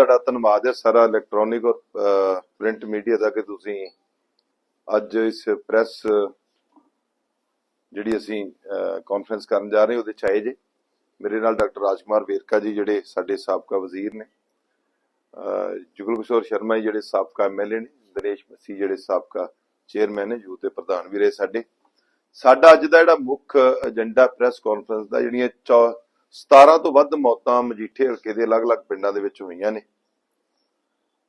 ਤੁਹਾਡਾ ਧੰਨਵਾਦ ਹੈ ਸਾਰਾ ਇਲੈਕਟ੍ਰੋਨਿਕ ਔਰ ਪ੍ਰਿੰਟ ਮੀਡੀਆ ਦਾ ਕਿ ਤੁਸੀਂ ਅੱਜ ਇਸ ਪ੍ਰੈਸ ਜਿਹੜੀ ਅਸੀਂ ਕਾਨਫਰੰਸ ਕਰਨ ਜਾ ਰਹੇ ਉਹਦੇ ਚ ਜੇ। ਮੇਰੇ ਨਾਲ ਡਾਕਟਰ ਰਾਜਕੁਮਾਰ ਵੇਰਕਾ ਜੀ ਜਿਹੜੇ ਸਾਡੇ ਸਾਬਕਾ ਵਜ਼ੀਰ ਨੇ। ਜੁਗਲ ਕਿਸ਼ੋਰ ਸ਼ਰਮਾ ਜੀ ਜਿਹੜੇ ਸਾਬਕਾ ਐਮਐਲਏ ਨੇ ਦਿਨੇਸ਼ ਮਸੀਹ ਜਿਹੜੇ ਸਾਬਕਾ ਚੇਅਰਮੈਨ ਨੇ ਯੂਥ ਦੇ ਪ੍ਰਧਾਨ ਵੀ ਰਹੇ ਸਾਡੇ। ਸਾਡਾ ਅੱਜ ਦਾ ਜਿਹੜਾ ਮੁੱਖ ਏਜੰਡਾ ਪ੍ਰੈਸ ਕਾਨਫਰੰਸ ਦਾ, ਜਿਹੜੀਆਂ ਚੌ- 17 ਤੋਂ ਵੱਧ ਮੌਤਾਂ ਮਜੀਠੇ ਹਲਕੇ ਦੇ ਅਲੱਗ-ਅਲੱਗ ਪਿੰਡਾਂ ਦੇ ਵਿੱਚ ਹੋਈਆਂ ਨੇ।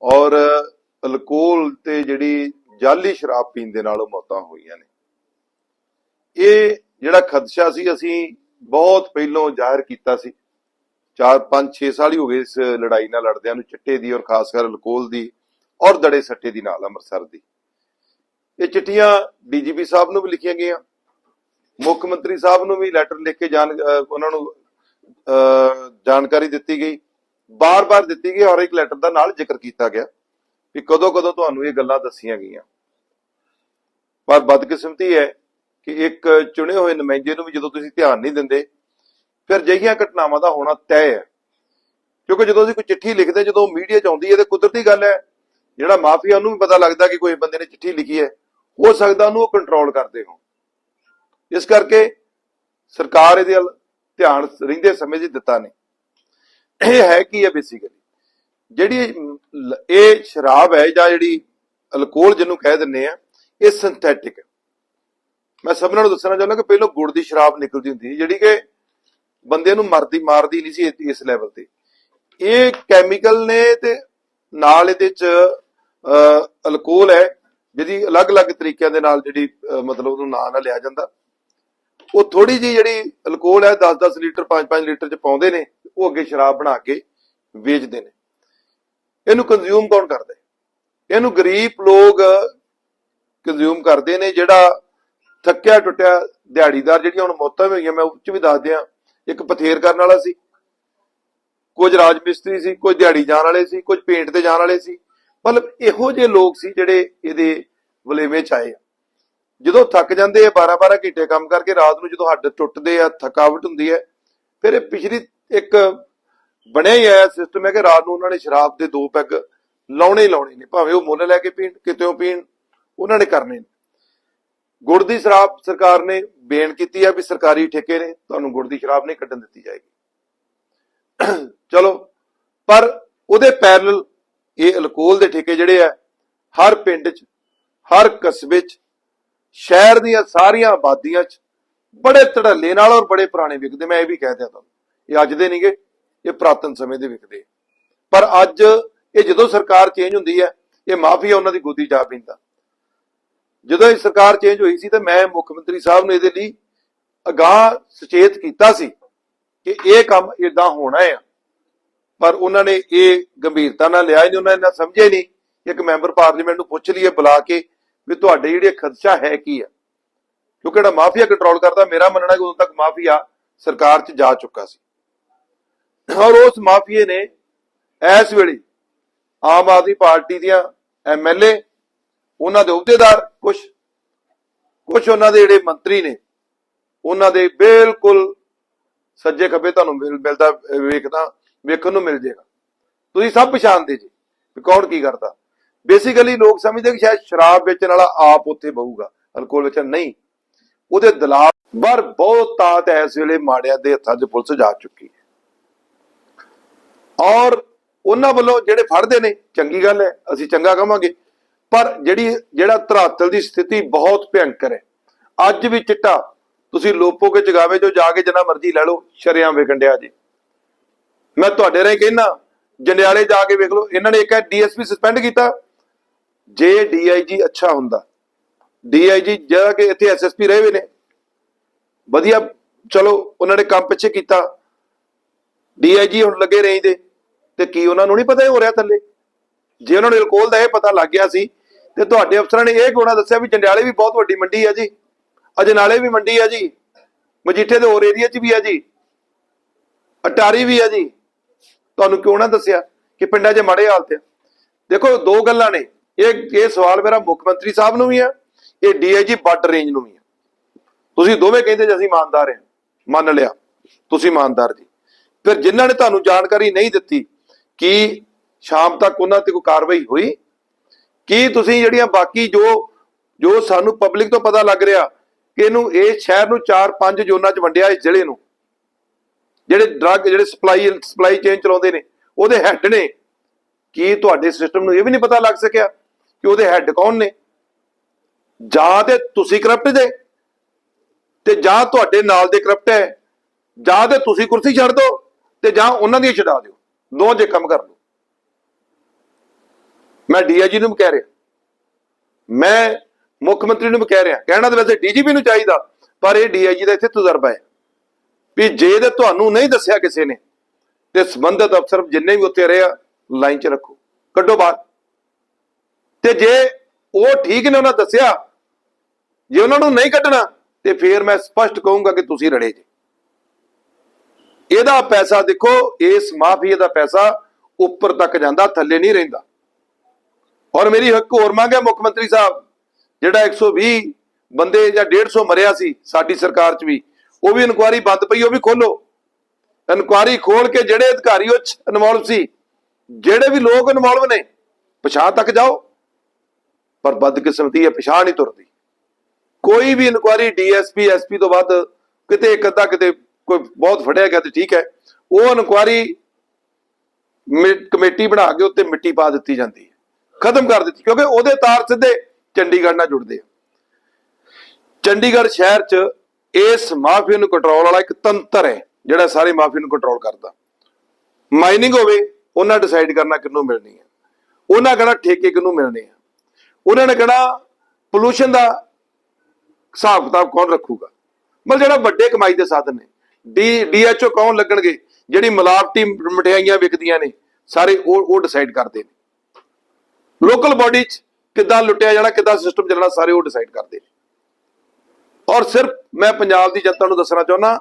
ਔਰ ਅਲਕੋਹਲ ਤੇ ਜਿਹੜੀ ਜਾਲੀ ਸ਼ਰਾਬ ਪੀਣ ਦੇ ਨਾਲ ਉਹ ਮੌਤਾਂ ਹੋਈਆਂ ਨੇ। ਇਹ ਜਿਹੜਾ ਖਦਸ਼ਾ ਸੀ, ਅਸੀਂ ਬਹੁਤ ਪਹਿਲਾਂ ਜ਼ਾਹਿਰ ਕੀਤਾ ਸੀ। 4 5 6 ਸਾਲ ਹੀ ਹੋ ਗਏ ਇਸ ਲੜਾਈ ਨਾਲ ਲੜਦਿਆਂ ਨੂੰ, ਚਿੱਟੇ ਦੀ ਔਰ ਖਾਸ ਕਰ ਅਲਕੋਹਲ ਦੀ ਔਰ ਦੜੇ ਸੱਟੇ ਦੀ ਨਾਲ ਅੰਮ੍ਰਿਤਸਰ ਦੀ। ਇਹ ਚਿੱਠੀਆਂ ਡੀਜੀਪੀ ਸਾਹਿਬ ਨੂੰ ਵੀ ਲਿਖੀਆਂ ਗਈਆਂ, ਮੁੱਖ ਮੰਤਰੀ ਸਾਹਿਬ ਨੂੰ ਵੀ ਲੈਟਰ ਲਿਖ ਕੇ ਜਾਣ ਉਹਨਾਂ ਨੂੰ, ਅਹ ਜਾਣਕਾਰੀ ਦਿੱਤੀ ਗਈ। ਬਾਰ-ਬਾਰ ਦਿੱਤੀ ਗਈ ਔਰ ਇੱਕ ਲੈਟਰ ਦਾ ਨਾਲ ਜ਼ਿਕਰ ਕੀਤਾ ਗਿਆ ਕਿ ਕਦੋਂ-ਕਦੋਂ ਤੁਹਾਨੂੰ ਇਹ ਗੱਲਾਂ ਦੱਸੀਆਂ ਗਈਆਂ। ਪਰ ਬਦਕਿਸਮਤੀ ਹੈ ਕਿ ਇੱਕ ਚੁਣੇ ਹੋਏ ਨੁਮਾਇੰਦੇ ਨੂੰ ਵੀ ਜਦੋਂ ਤੁਸੀਂ ਧਿਆਨ ਨਹੀਂ ਦਿੰਦੇ, ਫਿਰ ਜਿਹੀਆਂ ਘਟਨਾਵਾਂ ਦਾ ਹੋਣਾ ਤੈਅ ਹੈ। ਕਿਉਂਕਿ ਜਦੋਂ ਅਸੀਂ ਕੋਈ ਚਿੱਠੀ ਲਿਖਦੇ, ਜਦੋਂ ਮੀਡੀਆ 'ਚ ਆਉਂਦੀ ਹੈ ਤੇ ਕੁਦਰਤੀ ਗੱਲ ਹੈ। ਜਿਹੜਾ ਮਾਫੀਆ ਉਹਨੂੰ ਵੀ ਪਤਾ ਲੱਗਦਾ ਕਿ ਕੋਈ ਬੰਦੇ ਨੇ ਚਿੱਠੀ ਲਿਖੀ ਹੈ, ਹੋ ਸਕਦਾ ਉਹਨੂੰ ਉਹ ਕੰਟਰੋਲ ਕਰਦੇ ਹੋ ਇਸ ਕਰਕੇ ਸਰਕਾਰ ਇਹਦੇ ਵੱਲ ਧਿਆਨ ਰਹਿੰਦੇ ਸਮੇਂ 'ਚ ਦਿੱਤਾ ਨਹੀਂ। ਇਹ ਹੈ ਕੀ ਹੈ ਬੇਸਿਕਲੀ ਜਿਹੜੀ ਇਹ ਸ਼ਰਾਬ ਹੈ ਜਾਂ ਜਿਹੜੀ ਅਲਕੋਹਲ ਜਿਹਨੂੰ ਕਹਿ ਦਿੰਨੇ ਆ ਇਹ ਸਿੰਥੈਟਿਕ ਹੈ। ਮੈਂ ਸਭਨਾਂ ਨੂੰ ਦੱਸਣਾ ਚਾਹੁੰਦਾ ਕਿ ਪਹਿਲਾਂ ਗੁੜ ਦੀ ਸ਼ਰਾਬ ਨਿਕਲਦੀ ਹੁੰਦੀ ਸੀ ਜਿਹੜੀ ਕਿ ਬੰਦੇ ਨੂੰ ਮਰਦੀ ਮਾਰਦੀ ਨਹੀਂ ਸੀ ਇਸ- ਲੈਵਲ ਤੇ। ਇਹ ਕੈਮੀਕਲ ਨੇ ਤੇ ਨਾਲ ਇਹਦੇ ਚ ਅਹ, ਅਲਕੋਹਲ ਹੈ ਜਿਹਦੀ ਅਲੱਗ-ਅਲੱਗ ਤਰੀਕਿਆਂ ਦੇ ਨਾਲ ਜਿਹੜੀ ਮਤਲਬ ਉਹਨੂੰ ਨਾਂ ਨਾਲ ਲਿਆ ਜਾਂਦਾ। ਉਹ ਥੋੜੀ ਜੀ ਜਿਹੜੀ ਅਲਕੋਹਲ ਹੈ 10-10 ਲੀਟਰ 5-5 ਲੀਟਰ ਚ ਪਾਉਂਦੇ ਨੇ, ਉਹ ਅੱਗੇ ਸ਼ਰਾਬ ਬਣਾ ਕੇ ਵੇਚਦੇ ਨੇ। ਇਹਨੂੰ ਕੰਜ਼ਿਊਮ ਕੌਣ ਕਰਦਾ? ਇਹਨੂੰ ਗਰੀਬ ਲੋਕ ਕੰਜ਼ਿਊਮ ਕਰਦੇ ਨੇ, ਜਿਹੜਾ ਥੱਕਿਆ ਟੁੱਟਿਆ ਦਿਹਾੜੀਦਾਰ ਜਿਹੜੀਆਂ ਹੁਣ ਮੌਤਾਂ ਵੀ ਹੋਈਆਂ, ਮੈਂ ਉਹ ਵੀ ਦੱਸ ਦਿਆਂ। ਇੱਕ ਪਥੇਰ ਕਰਨ ਵਾਲਾ ਸੀ। ਕੁਝ ਰਾਜ ਮਿਸਤਰੀ ਸੀ, ਕੁਝ ਦਿਹਾੜੀ ਜਾਣ ਵਾਲੇ ਸੀ, ਕੁਝ ਪੇਂਟ ਤੇ ਜਾਣ ਵਾਲੇ ਸੀ। ਮਤਲਬ ਇਹੋ ਜਿਹੇ ਲੋਕ ਸੀ ਜਿਹੜੇ ਇਹਦੇ ਵਲੇਵੇਂ ਚ ਆਏ ਆ। ਜਦੋਂ ਥੱਕ ਜਾਂਦੇ ਆ 12-12 ਘੰਟੇ ਕੰਮ ਕਰਕੇ ਰਾਤ ਨੂੰ ਜਦੋਂ ਹੱਡ ਟੁੱਟਦੇ ਆ, ਥਕਾਵਟ ਹੁੰਦੀ ਹੈ, ਫਿਰ ਇਹ ਪਿਛਲੀ ਇੱਕ ਬਣਿਆ ਹੀ ਆਇਆ ਸਿਸਟਮ ਹੈ ਕਿ ਰਾਤ ਨੂੰ ਉਹਨਾਂ ਨੇ ਸ਼ਰਾਬ ਦੇ ਦੋ ਪੈਗ ਲਾਉਣੇ ਲਾਉਣੇ ਨੇ, ਭਾਵੇਂ ਉਹ ਮੁੱਲ ਲੈ ਕੇ ਪੀਣ ਕਿਤੇੋਂ ਪੀਣ, ਉਹਨਾਂ ਨੇ ਕਰਨੇ ਨੇ। ਗੁੜ ਦੀ ਸ਼ਰਾਬ ਸਰਕਾਰ ਨੇ ਬੇਨ ਕੀਤੀ ਆ ਵੀ ਸਰਕਾਰੀ ਠੇਕੇ ਨੇ, ਤੁਹਾਨੂੰ ਗੁੜ ਦੀ ਸ਼ਰਾਬ ਨਹੀਂ ਕੱਢਣ ਦਿੱਤੀ ਜਾਏਗੀ। ਚਲੋ, ਪਰ ਉਹਦੇ ਪੈਰਲਲ ਇਹ ਅਲਕੋਹਲ ਦੇ ਠੇਕੇ ਜਿਹੜੇ ਆ, ਹਰ ਪਿੰਡ 'ਚ, ਹਰ ਕਸਬੇ 'ਚ ਸ਼ਹਿਰ ਦੀਆਂ ਸਾਰੀਆਂ ਆਬਾਦੀਆਂ 'ਚ ਬੜੇ ਧੜੱਲੇ ਨਾਲ ਔਰ ਬੜੇ ਪੁਰਾਣੇ ਵਿਕਦੇ, ਮੈਂ ਇਹ ਵੀ ਕਹਿ ਦਿਆਂ ਤੁਹਾਨੂੰ, ਇਹ ਅੱਜ ਦੇ ਨਹੀਂਗੇ, ਇਹ ਪ੍ਰਾਤਨ ਸਮੇਂ ਦੇ ਵਿਕਦੇ ਪਰ ਅੱਜ ਇਹ ਜਦੋਂ ਸਰਕਾਰ ਚੇਂਜ ਹੁੰਦੀ ਹੈ, ਇਹ ਮਾਫੀਆ ਉਹਨਾਂ ਦੀ ਗੋਦੀ ਜਾ ਪੈਂਦਾ। ਜਦੋਂ ਇਹ ਸਰਕਾਰ ਚੇਂਜ ਹੋਈ ਸੀ ਤੇ ਮੈਂ ਮੁੱਖ ਮੰਤਰੀ ਸਾਹਿਬ ਨੂੰ ਇਹਦੇ ਲਈ ਅਗਾਹ ਸੁਚੇਤ ਕੀਤਾ ਸੀ ਕਿ ਇਹ ਕੰਮ ਇਦਾਂ ਹੋਣਾ ਹੈ ਪਰ ਉਹਨਾਂ ਨੇ ਇਹ ਗੰਭੀਰਤਾ ਨਾਲ ਲਿਆ ਹੀ ਨਹੀਂ, ਉਹਨਾਂ ਨੇ ਨਾ ਸਮਝਿਆ ਨਹੀਂ ਇੱਕ ਮੈਂਬਰ ਪਾਰਲੀਮੈਂਟ ਨੂੰ ਪੁੱਛ ਲਈਏ, ਬੁਲਾ ਕੇ ਵੀ ਤੁਹਾਡੇ ਜਿਹੜੇ ਖਦਸ਼ਾ ਹੈ ਕੀ ਹੈ ਕਿਉਂਕਿ ਜਿਹੜਾ ਮਾਫੀਆ ਕੰਟਰੋਲ ਕਰਦਾ, ਮੇਰਾ ਮੰਨਣਾ ਕਿ ਉਦੋਂ ਤੱਕ ਮਾਫੀਆ ਸਰਕਾਰ 'ਚ ਜਾ ਚੁੱਕਾ ਸੀ। ਔਰ ਉਸ ਮਾਫੀਏ ਨੇ ਇਸ ਵੇਲੇ ਆਮ ਆਦਮੀ ਪਾਰਟੀ ਦੀਆਂ ਐਮਐਲਏ ਉਹਨਾਂ ਦੇ ਅਹੁਦੇਦਾਰ ਕੁਝ ਕੁਝ ਉਹਨਾਂ ਦੇ ਜਿਹੜੇ ਮੰਤਰੀ ਨੇ, ਉਹਨਾਂ ਦੇ ਬਿਲਕੁਲ ਸੱਜੇ ਖੱਬੇ ਤੁਹਾਨੂੰ ਮਿਲਦਾ ਵੇਖਦਾ, ਵੇਖਣ ਨੂੰ ਮਿਲ ਜੇਗਾ। ਤੁਸੀਂ ਸਭ ਪਛਾਣਦੇ ਜੀ ਕੌਣ ਕੀ ਕਰਦਾ। ਬੇਸਿਕਲੀ ਲੋਕ ਸਮਝਦੇ ਕਿ ਸ਼ਾਇਦ ਸ਼ਰਾਬ ਵੇਚਣ ਵਾਲਾ ਆਪ ਉੱਥੇ ਬਹੂਗਾ, ਅਲਕੋਹਲ ਵੇਚਣ, ਨਹੀਂ। ਉਹਦੇ ਦਲਾਲ ਪਰ ਬਹੁਤ ਤਾਤ ਇਸ ਵੇਲੇ ਮਾੜਿਆਂ ਦੇ ਹੱਥਾਂ 'ਚ ਪੁਲਿਸ ਜਾ ਚੁੱਕੀ ਹੈ। ਔਰ ਉਹਨਾਂ ਵੱਲੋਂ ਜਿਹੜੇ ਫੜਦੇ ਨੇ, ਚੰਗੀ ਗੱਲ ਹੈ, ਅਸੀਂ ਚੰਗਾ ਕਵਾਂਗੇ ਪਰ ਜਿਹੜੀ, ਜਿਹੜਾ ਧਰਾਤਲ ਦੀ ਸਥਿਤੀ ਬਹੁਤ ਭਿਅੰਕਰ ਹੈ। ਅੱਜ ਵੀ ਚਿੱਟਾ, ਤੁਸੀਂ ਲੋਪੋ ਕੇ ਜਗਾਵੇ ਜੋ ਜਾ ਕੇ ਜਿੰਨਾ ਮਰਜ਼ੀ ਲੈ ਲਓ ਸ਼ਰਿਆਂ ਵਿਕਣ ਡਿਆ ਜੀ। ਮੈਂ ਤੁਹਾਡੇ ਰਾਹੀਂ ਕਹਿਣਾ ਜੰਡਿਆਲੇ ਜਾ ਕੇ ਵੇਖ ਲਓ, ਇਹਨਾਂ ਨੇ ਇੱਕ ਹੈ ਡੀਐਸਪੀ ਸਸਪੈਂਡ ਕੀਤਾ। ਜੇ ਡੀਆਈਜੀ ਅੱਛਾ ਹੁੰਦਾ ਡੀਆਈਜੀ ਜਿਹੜਾ ਕਿ ਇੱਥੇ ਐਸਐਸਪੀ ਰਹੇ ਹੋਏ ਨੇ, ਵਧੀਆ, ਚਲੋ, ਉਹਨਾਂ ਨੇ ਕੰਮ ਪਿੱਛੇ ਕੀਤਾ ਡੀਆਈਜੀ ਹੁਣ ਲੱਗੇ ਰਹਿੰਦੇ ਤੇ ਕੀ ਉਹਨਾਂ ਨੂੰ ਨਹੀਂ ਪਤਾ ਇਹ ਹੋ ਰਿਹਾ ਥੱਲੇ? ਜੇ ਉਹਨਾਂ ਨੂੰ ਅਲਕੋਹਲ ਦਾ ਇਹ ਪਤਾ ਲੱਗ ਗਿਆ ਸੀ, ਤੇ ਤੁਹਾਡੇ ਅਫਸਰਾਂ ਨੇ ਇਹ ਕੋਣਾ ਦੱਸਿਆ ਵੀ ਜੰਡਿਆਲੇ ਵੀ ਬਹੁਤ ਵੱਡੀ ਮੰਡੀ ਹੈ ਜੀ, ਅਜਨਾਲੇ ਵੀ ਮੰਡੀ ਹੈ ਜੀ, ਮਜੀਠੇ ਦੇ ਹੋਰ ਏਰੀਆ 'ਚ ਵੀ ਹੈ ਜੀ, ਅਟਾਰੀ ਵੀ ਹੈ ਜੀ। ਤੁਹਾਨੂੰ ਕਿਉਂ ਨਾ ਦੱਸਿਆ ਕਿ ਪਿੰਡਾਂ 'ਚ ਮਾੜੇ ਹਾਲਤ ਆ? ਦੇਖੋ, ਦੋ ਗੱਲਾਂ ਨੇ। ਇਹ ਇਹ ਸਵਾਲ ਮੇਰਾ ਮੁੱਖ ਮੰਤਰੀ ਸਾਹਿਬ ਨੂੰ ਵੀ ਆ, ਇਹ ਡੀਆਈਜੀ ਬਾਰਡਰ ਰੇਂਜ ਨੂੰ ਵੀ ਆ। ਤੁਸੀਂ ਦੋਵੇਂ ਕਹਿੰਦੇ ਜੀ ਅਸੀਂ ਇਮਾਨਦਾਰ ਹਾਂ, ਮੰਨ ਲਿਆ, ਤੁਸੀਂ ਇਮਾਨਦਾਰ ਜੀ। ਫਿਰ ਜਿਨ੍ਹਾਂ ਨੇ ਤੁਹਾਨੂੰ ਜਾਣਕਾਰੀ ਨਹੀਂ ਦਿੱਤੀ ਕਿ ਸ਼ਾਮ ਤੱਕ ਉਹਨਾਂ ਤੇ ਕੋਈ ਕਾਰਵਾਈ ਹੋਈ, ਕੀ ਤੁਸੀਂ ਜਿਹੜੀਆਂ ਬਾਕੀ ਜੋ ਜੋ ਸਾਨੂੰ ਪਬਲਿਕ ਤੋਂ ਪਤਾ ਲੱਗ ਰਿਹਾ ਕਿ ਇਹਨੂੰ ਇਹ ਸ਼ਹਿਰ ਨੂੰ 4-5 ਜ਼ੋਨਾਂ 'ਚ ਵੰਡਿਆ ਇਸ ਜ਼ਿਲ੍ਹੇ ਨੂੰ, ਜਿਹੜੇ ਡਰੱਗ ਜਿਹੜੇ ਸਪਲਾਈ ਸਪਲਾਈ ਚੇਨ ਚਲਾਉਂਦੇ ਨੇ, ਉਹਦੇ ਹੈੱਡ ਨੇ, ਕੀ ਤੁਹਾਡੇ ਸਿਸਟਮ ਨੂੰ ਇਹ ਵੀ ਨਹੀਂ ਪਤਾ ਲੱਗ ਸਕਿਆ? ਕਿ ਉਹਦੇ ਹੈੱਡ ਕੌਣ ਨੇ? ਜਾਂ ਤੇ ਤੁਸੀਂ ਕਰਪਟ ਦੇ ਤੇ ਜਾਂ ਤੁਹਾਡੇ ਨਾਲ ਦੇ ਕਰਪਟ ਹੈ, ਜਾਂ ਤੇ ਤੁਸੀਂ ਕੁਰਸੀ ਛੱਡ ਦਿਓ ਤੇ ਜਾਂ ਉਹਨਾਂ ਦੀ ਛਡਾ ਦਿਓ। ਦੋ ਜੇ ਕੰਮ ਕਰ ਲਓ। ਮੈਂ ਡੀਆਈਜੀ ਨੂੰ ਵੀ ਕਹਿ ਰਿਹਾ। ਮੈਂ ਮੁੱਖ ਮੰਤਰੀ ਨੂੰ ਵੀ ਕਹਿ ਰਿਹਾ। ਕਹਿਣਾ ਤਾਂ ਵੈਸੇ ਡੀਜੀਪੀ ਨੂੰ ਚਾਹੀਦਾ, ਪਰ ਇਹ ਡੀਆਈਜੀ ਦਾ ਇੱਥੇ ਤਜਰਬਾ ਹੈ। ਵੀ ਜੇ ਤੇ ਤੁਹਾਨੂੰ ਨਹੀਂ ਦੱਸਿਆ ਕਿਸੇ ਨੇ, ਤੇ ਸੰਬੰਧਿਤ ਅਫਸਰ ਜਿੰਨੇ ਵੀ ਉੱਤੇ ਰਹੇ ਆ, ਲਾਈਨ 'ਚ ਰੱਖੋ। ਕੱਢੋ ਬਾਹਰ। ਤੇ ਜੇ ਉਹ ਠੀਕ ਨੇ, ਉਹਨਾਂ ਦੱਸਿਆ, ਜੇ ਉਹਨਾਂ ਨੂੰ ਨਹੀਂ ਕੱਢਣਾ, ਤੇ ਫੇਰ ਮੈਂ ਸਪਸ਼ਟ ਕਹੂੰਗਾ ਕਿ ਤੁਸੀਂ ਰੜੇ ਜੇ। ਇਹਦਾ ਪੈਸਾ ਦੇਖੋ, ਇਸ ਮਾਫੀਆ ਦਾ ਪੈਸਾ ਉੱਪਰ ਤੱਕ ਜਾਂਦਾ, ਥੱਲੇ ਨਹੀਂ ਰਹਿੰਦਾ। ਔਰ ਮੇਰੀ ਇੱਕ ਹੋਰ ਮੰਗ ਹੈ, ਮੁੱਖ ਮੰਤਰੀ ਸਾਹਿਬ, ਜਿਹੜਾ 120 ਬੰਦੇ ਜਾਂ 150 ਮਰਿਆ ਸੀ, ਸਾਡੀ ਸਰਕਾਰ 'ਚ ਵੀ, ਉਹ ਵੀ ਇਨਕੁਆਰੀ ਬੰਦ ਪਈ, ਉਹ ਵੀ ਖੋਲੋ। ਇਨਕੁਆਰੀ ਖੋਲ ਕੇ ਜਿਹੜੇ ਅਧਿਕਾਰੀ ਉਹ ਇਨਵੋਲਵ ਸੀ, ਜਿਹੜੇ ਵੀ ਲੋਕ ਇਨਵੋਲਵ ਨੇ, ਪਛਾਣ ਤੱਕ ਜਾਓ। ਪਰ ਬਦਕਿਸਮਤੀ ਹੈ ਪਛਾਣ ਨਹੀਂ ਤੁਰਦੀ। ਕੋਈ ਵੀ ਇਨਕੁਆਰੀ ਡੀਐਸਪੀ, ਐਸਪੀ ਤੋਂ ਬਾਅਦ ਕਿਤੇ ਇੱਕ ਅੱਧਾ ਕਿਤੇ ਕੋਈ ਬਹੁਤ ਫੜਿਆ ਗਿਆ ਤੇ ਠੀਕ ਹੈ। ਉਹ ਇਨਕੁਆਰੀ ਕਮੇਟੀ ਬਣਾ ਕੇ ਉੱਤੇ ਮਿੱਟੀ ਪਾ ਦਿੱਤੀ ਜਾਂਦੀ ਹੈ। ਖਤਮ ਕਰ ਦਿੱਤੀ ਕਿਉਂਕਿ ਉਹਦੇ ਤਾਰ ਸਿੱਧੇ ਚੰਡੀਗੜ੍ਹ ਨਾਲ ਜੁੜਦੇ ਆ। ਚੰਡੀਗੜ੍ਹ ਸ਼ਹਿਰ 'ਚ ਇਸ ਮਾਫੀਆ ਨੂੰ ਕੰਟਰੋਲ ਵਾਲਾ ਇੱਕ ਤੰਤਰ ਹੈ, ਜਿਹੜਾ ਸਾਰੇ ਮਾਫੀਆ ਨੂੰ ਕੰਟਰੋਲ ਕਰਦਾ। ਮਾਈਨਿੰਗ ਹੋਵੇ, ਉਹਨਾਂ ਡਿਸਾਈਡ ਕਰਨਾ ਕਿੰਨੂੰ ਮਿਲਣੀ ਹੈ। ਉਹਨਾਂ ਕਿਹੜਾ ਠੇਕੇ ਕਿੰਨੂੰ ਮਿਲਣੇ ਆ। ਉਹਨਾਂ ਨੇ ਕਹਿਣਾ ਪੋਲੂਸ਼ਨ ਦਾ ਹਿਸਾਬ ਕਿਤਾਬ ਕੌਣ ਰੱਖੂਗਾ? ਮਤਲਬ ਜਿਹੜਾ ਵੱਡੇ ਕਮਾਈ ਦੇ ਸਾਧਨ ਨੇ, ਡੀ, ਡੀਐਚਓ ਕੌਣ ਲੱਗਣਗੇ? ਜਿਹੜੀ ਮਿਲਾਵਟੀ ਮਠਿਆਈਆਂ ਵਿਕਦੀਆਂ ਨੇ, ਸਾਰੇ ਉਹ ਉਹ ਡਿਸਾਈਡ ਕਰਦੇ ਨੇ। ਲੋਕਲ ਬਾਡੀ 'ਚ ਕਿੱਦਾਂ ਲੁੱਟਿਆ ਜਾਣਾ, ਕਿੱਦਾਂ ਸਿਸਟਮ ਚੱਲਣਾ, ਸਾਰੇ ਉਹ ਡਿਸਾਈਡ ਕਰਦੇ ਨੇ। ਔਰ ਸਿਰਫ, ਮੈਂ ਪੰਜਾਬ ਦੀ ਜਨਤਾ ਨੂੰ ਦੱਸਣਾ ਚਾਹੁੰਦਾ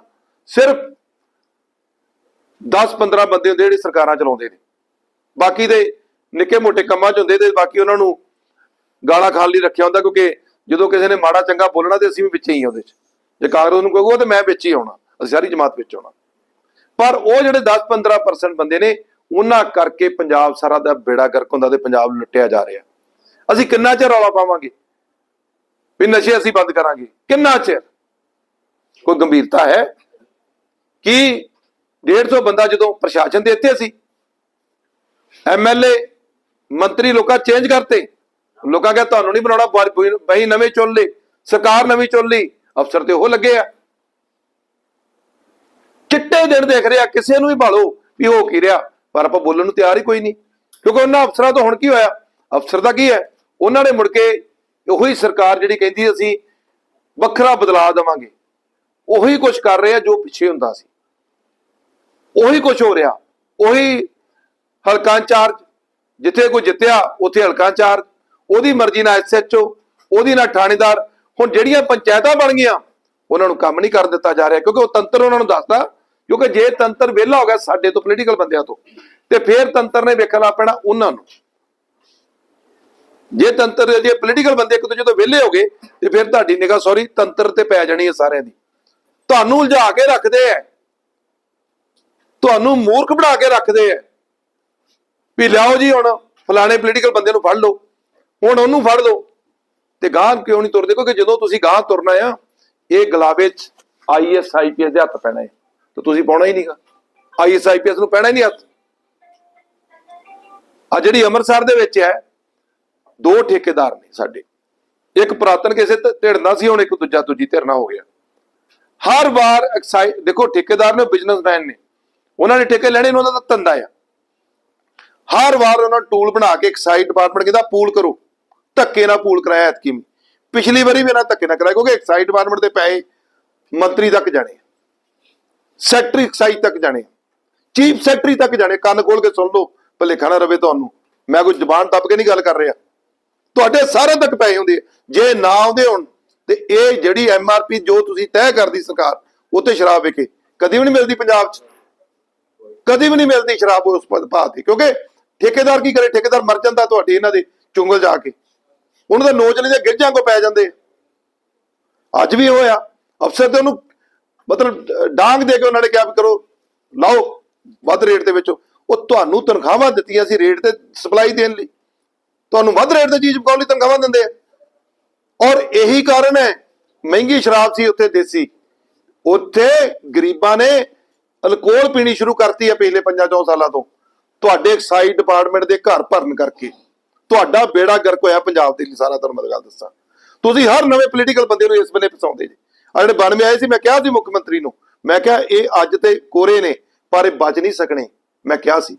ਸਿਰਫ 10-15 ਬੰਦੇ ਹੁੰਦੇ ਜਿਹੜੇ ਸਰਕਾਰਾਂ ਚਲਾਉਂਦੇ ਨੇ। ਬਾਕੀ ਦੇ ਨਿੱਕੇ ਮੋਟੇ ਕੰਮਾਂ 'ਚ ਹੁੰਦੇ ਤੇ ਬਾਕੀ ਉਹਨਾਂ ਨੂੰ ਗਾਲਾਂ ਖਾਣ ਲਈ ਰੱਖਿਆ ਹੁੰਦਾ ਕਿਉਂਕਿ ਜਦੋਂ ਕਿਸੇ ਨੇ ਮਾੜਾ ਚੰਗਾ ਬੋਲਣਾ ਤੇ ਅਸੀਂ ਵੀ ਵਿੱਚ ਹੀ ਉਹਦੇ 'ਚ। ਜੇ ਕਾਂਗਰਸ ਨੂੰ ਕਹੂਗਾ ਤੇ ਮੈਂ ਵਿੱਚ ਹੀ ਆਉਣਾ ਅਸੀਂ ਸਾਰੀ ਜਮਾਤ ਵਿੱਚ ਆਉਣਾ ਪਰ ਉਹ ਜਿਹੜੇ 10-15% ਬੰਦੇ ਨੇ, ਉਹਨਾਂ ਕਰਕੇ ਪੰਜਾਬ ਸਾਰਾ ਦਾ ਬੇੜਾ ਗਰਕ ਹੁੰਦਾ ਤੇ ਪੰਜਾਬ ਲੁੱਟਿਆ ਜਾ ਰਿਹਾ। ਅਸੀਂ ਕਿੰਨਾ ਚਿਰ ਰੌਲਾ ਪਾਵਾਂਗੇ? ਵੀ ਨਸ਼ੇ ਅਸੀਂ ਬੰਦ ਕਰਾਂਗੇ। ਕਿੰਨਾ ਚਿਰ? ਕੋਈ ਗੰਭੀਰਤਾ ਹੈ ਕਿ 150 ਬੰਦਾ ਜਦੋਂ ਪ੍ਰਸ਼ਾਸਨ ਦੇ ਇੱਥੇ ਸੀ ਐਮਐਲਏ ਮੰਤਰੀ ਲੋਕਾਂ ਚੇਂਜ ਕਰਤੇ ਲੋਕਾਂ ਕਹਿੰਦੇ ਤੁਹਾਨੂੰ ਨਹੀਂ ਬਣਾਉਣਾ ਬਈ ਨਵੇਂ ਚੁਣ ਲਈ, ਸਰਕਾਰ ਨਵੀਂ ਚੁਣ ਲਈ। ਅਫਸਰ ਤੇ ਉਹ ਲੱਗੇ ਆ। ਚਿੱਟੇ ਦਿਨ ਦੇਖ ਰਿਹਾ, ਕਿਸੇ ਨੂੰ ਵੀ ਭਾਲੋ ਵੀ ਹੋ ਕੀ ਰਿਹਾ, ਪਰ ਆਪਾਂ ਬੋਲਣ ਨੂੰ ਤਿਆਰ ਹੀ ਕੋਈ ਨਹੀਂ। ਕਿਉਂਕਿ ਉਹਨਾਂ ਅਫਸਰਾਂ ਤੋਂ ਹੁਣ ਕੀ ਹੋਇਆ? ਅਫਸਰ ਦਾ ਕੀ ਹੈ? ਉਹਨਾਂ ਨੇ ਮੁੜ ਕੇ ਉਹੀ ਸਰਕਾਰ ਜਿਹੜੀ ਕਹਿੰਦੀ ਅਸੀਂ ਵੱਖਰਾ ਬਦਲਾਅ ਦੇਵਾਂਗੇ। ਉਹੀ ਕੁਝ ਕਰ ਰਹੇ ਆ ਜੋ ਪਿੱਛੇ ਹੁੰਦਾ ਸੀ। ਉਹੀ ਕੁਝ ਹੋ ਰਿਹਾ। ਉਹੀ ਹਲਕਾ ਇੰਚਾਰਜ, ਜਿੱਥੇ ਕੋਈ ਜਿੱਤਿਆ, ਉੱਥੇ ਹਲਕਾ ਇੰਚਾਰਜ। ਉਹਦੀ ਮਰਜ਼ੀ ਨਾਲ ਐਸਐਚਓ ਉਹਦੀ ਨਾਲ ਥਾਣੇਦਾਰ, ਹੁਣ ਜਿਹੜੀਆਂ ਪੰਚਾਇਤਾਂ ਬਣ ਗਈਆਂ, ਉਹਨਾਂ ਨੂੰ ਕੰਮ ਨਹੀਂ ਕਰਨ ਦਿੱਤਾ ਜਾ ਰਿਹਾ, ਕਿਉਂਕਿ ਉਹ ਤੰਤਰ ਉਹਨਾਂ ਨੂੰ ਦੱਸਦਾ, ਕਿਉਂਕਿ ਜੇ ਤੰਤਰ ਵਿਹਲਾ ਹੋ ਗਿਆ ਸਾਡੇ ਤੋਂ ਪੋਲੀਟੀਕਲ ਬੰਦਿਆਂ ਤੋਂ, ਤੇ ਫਿਰ ਤੰਤਰ ਨੇ ਵੇਖਣਾ ਪੈਣਾ ਉਹਨਾਂ ਨੂੰ। ਜੇ ਤੰਤਰ ਜੇ ਪੋਲੀਟੀਕਲ ਬੰਦੇ ਇੱਕ ਦੂਜੇ ਤੋਂ ਵਿਹਲੇ ਹੋ ਗਏ, ਤੇ ਫਿਰ ਤੁਹਾਡੀ ਨਿਗਾਹ ਸੌਰੀ ਤੰਤਰ ਤੇ ਪੈ ਜਾਣੀ ਹੈ ਸਾਰਿਆਂ ਦੀ। ਤੁਹਾਨੂੰ ਉਲਝਾ ਕੇ ਰੱਖਦੇ ਐ। ਤੁਹਾਨੂੰ ਮੂਰਖ ਬਣਾ ਕੇ ਰੱਖਦੇ ਐ। ਵੀ ਲਿਆਓ ਜੀ ਹੁਣ, ਫਲਾਣੇ ਪੋਲੀਟੀਕਲ ਬੰਦੇ ਨੂੰ ਫੜ ਲਓ। ਹੁਣ ਉਹਨੂੰ ਫੜ ਲਓ। ਤੇ ਗਾਂ ਕਿਉਂ ਨਹੀਂ ਤੁਰਦੇ? ਕਿਉਂਕਿ ਜਦੋਂ ਤੁਸੀਂ ਗਾਂ ਤੁਰਨਾ ਆ, ਇਹ ਗਲਾਵੇ ਚ ਆਈਐਸ ਆਈਪੀਐਸ ਦੇ ਹੱਥ ਪੈਣਾ ਹੈ ਤੇ ਤੁਸੀਂ ਪਾਉਣਾ ਹੀ ਨਹੀਂਗਾ। ਆਈਐਸ ਆਈਪੀਐਸ ਨੂੰ ਪੈਣਾ ਹੀ ਨਹੀਂ ਹੱਥ। ਆ ਜਿਹੜੀ ਅੰਮ੍ਰਿਤਸਰ ਦੇ ਵਿੱਚ ਹੈ, ਦੋ ਠੇਕੇਦਾਰ ਨੇ ਸਾਡੇ। ਇੱਕ ਪੁਰਾਤਨ ਕਿਸੇ ਤੇ ਢਿੜਨਾ ਸੀ, ਹੁਣ ਇੱਕ ਦੂਜਾ ਦੂਜੀ ਧਿਰਨਾ ਹੋ ਗਿਆ। ਹਰ ਵਾਰ ਦੇਖੋ, ਠੇਕੇਦਾਰ ਨੇ ਬਿਜ਼ਨਸਮੈਨ ਨੇ। ਉਹਨਾਂ ਨੇ ਠੇਕੇ ਲੈਣੇ ਉਹਨਾਂ ਦਾ ਧੰਦਾ ਆ। ਹਰ ਵਾਰ ਉਹਨਾਂ ਟੂਲ ਬਣਾ ਕੇ ਐਕਸਾਈਜ਼ ਡਿਪਾਰਟਮੈਂਟ ਕਹਿੰਦਾ, ਪੂਲ ਕਰੋ। ਧੱਕੇ ਨਾਲ ਪੂਲ ਕਰਾਇਆ ਐਤਕੀ। ਵੀ। ਪਿਛਲੀ ਵਾਰੀ ਵੀ ਇਹਨਾਂ ਧੱਕੇ ਨਾਲ ਕਰਾਇਆ, ਕਿਉਂਕਿ ਐਕਸਾਈਜ਼ ਡਿਪਾਰਟਮੈਂਟ ਦੇ ਪੈਸੇ ਮੰਤਰੀ ਤੱਕ ਜਾਣੇ ਸੈਕਟਰੀ ਐਕਸਾਈਜ਼ ਤੱਕ ਜਾਣੇ ਚੀਫ ਸੈਕਟਰੀ ਤੱਕ ਜਾਣੇ ਕੰਨ ਖੋਲ ਕੇ ਸੁਣ ਲਓ, ਭਲੇਖਾ ਨਾ ਰਵੇ ਤੁਹਾਨੂੰ। ਮੈਂ ਕੋਈ ਜ਼ਬਾਨ ਦੱਬ ਕੇ ਨਹੀਂ ਗੱਲ ਕਰ ਰਿਹਾ। ਤੁਹਾਡੇ ਸਾਰੇ ਤੱਕ ਪੈਸੇ ਹੁੰਦੇ ਜੇ ਨਾ ਆਉਂਦੇ ਹੁਣ, ਤੇ ਇਹ ਜਿਹੜੀ ਐਮਆਰਪੀ ਜੋ ਤੁਸੀਂ ਤੈਅ ਕਰਦੀ ਸਰਕਾਰ, ਉਹ ਤੇ ਸ਼ਰਾਬ ਵਿਕੇ ਕਦੀ ਵੀ ਨਹੀਂ ਮਿਲਦੀ ਪੰਜਾਬ 'ਚ। ਕਦੀ ਵੀ ਨਹੀਂ ਮਿਲਦੀ ਸ਼ਰਾਬ ਉਸ ਭਾਅ ਤੇ ਕਿਉਂਕਿ ਠੇਕੇਦਾਰ ਕੀ ਕਰੇ? ਠੇਕੇਦਾਰ ਮਰ ਜਾਂਦਾ ਤੁਹਾਡੇ ਇਹਨਾਂ ਦੇ ਚੁੰਗਲ ਜਾ ਕੇ। ਉਹਨਾਂ ਦੇ ਨੋਚਲੇ ਦੇ ਗਿੱਜਾਂ ਕੋ ਪੈ ਜਾਂਦੇ। ਅੱਜ ਵੀ ਹੋਇਆ। ਅਫਸਰ ਤੇ ਉਹਨੂੰ ਮਤਲਬ ਡਾਂਗ ਦੇ ਕੇ ਉਹਨਾਂ ਨੇ ਕਿਹਾ ਕਰੋ, ਲਾਓ ਵੱਧ ਰੇਟ ਦੇ ਵਿੱਚ। ਉਹ ਤੁਹਾਨੂੰ ਤਨਖਾਹਾਂ ਦਿੱਤੀਆਂ ਸੀ ਰੇਟ ਤੇ ਸਪਲਾਈ ਦੇਣ ਲਈ। ਤੁਹਾਨੂੰ ਵੱਧ ਰੇਟ ਤੇ ਚੀਜ਼ ਪਕਾਉਣ ਲਈ ਤਨਖਾਹਾਂ ਦਿੰਦੇ ਆ। ਔਰ ਇਹੀ ਕਾਰਨ ਹੈ, ਮਹਿੰਗੀ ਸ਼ਰਾਬ ਸੀ ਉੱਥੇ ਦੇਸੀ। ਉੱਥੇ ਗਰੀਬਾਂ ਨੇ ਅਲਕੋਹਲ ਪੀਣੀ ਸ਼ੁਰੂ ਕਰਤੀ ਹੈ ਪਿਛਲੇ 5-4 ਸਾਲਾਂ ਤੋਂ। ਤੁਹਾਡੇ ਐਕਸਾਈਜ਼ ਡਿਪਾਰਟਮੈਂਟ ਦੇ ਘਰ ਭਰਨ ਕਰਕੇ। ਤੁਹਾਡਾ ਬੇੜਾ ਗਰਕ ਹੋਇਆ ਪੰਜਾਬ ਦੇ ਲਈ, ਸਾਰਾ ਤੁਹਾਨੂੰ ਮੈਂ ਗੱਲ ਦੱਸਾਂ। ਤੁਸੀਂ ਹਰ ਨਵੇਂ ਪੋਲੀਟੀਕਲ ਬੰਦੇ ਨੂੰ ਇਸ ਬੰਨੇ ਫਸਾਉਂਦੇ ਜੀ। ਆ ਜਿਹੜੇ 92 ਆਏ ਸੀ, ਮੈਂ ਕਿਹਾ ਸੀ ਮੁੱਖ ਮੰਤਰੀ ਨੂੰ। ਮੈਂ ਕਿਹਾ, ਇਹ ਅੱਜ ਤੇ ਕੋਰੇ ਨੇ, ਪਰ ਇਹ ਬਚ ਨਹੀਂ ਸਕਣੇ। ਮੈਂ ਕਿਹਾ ਸੀ।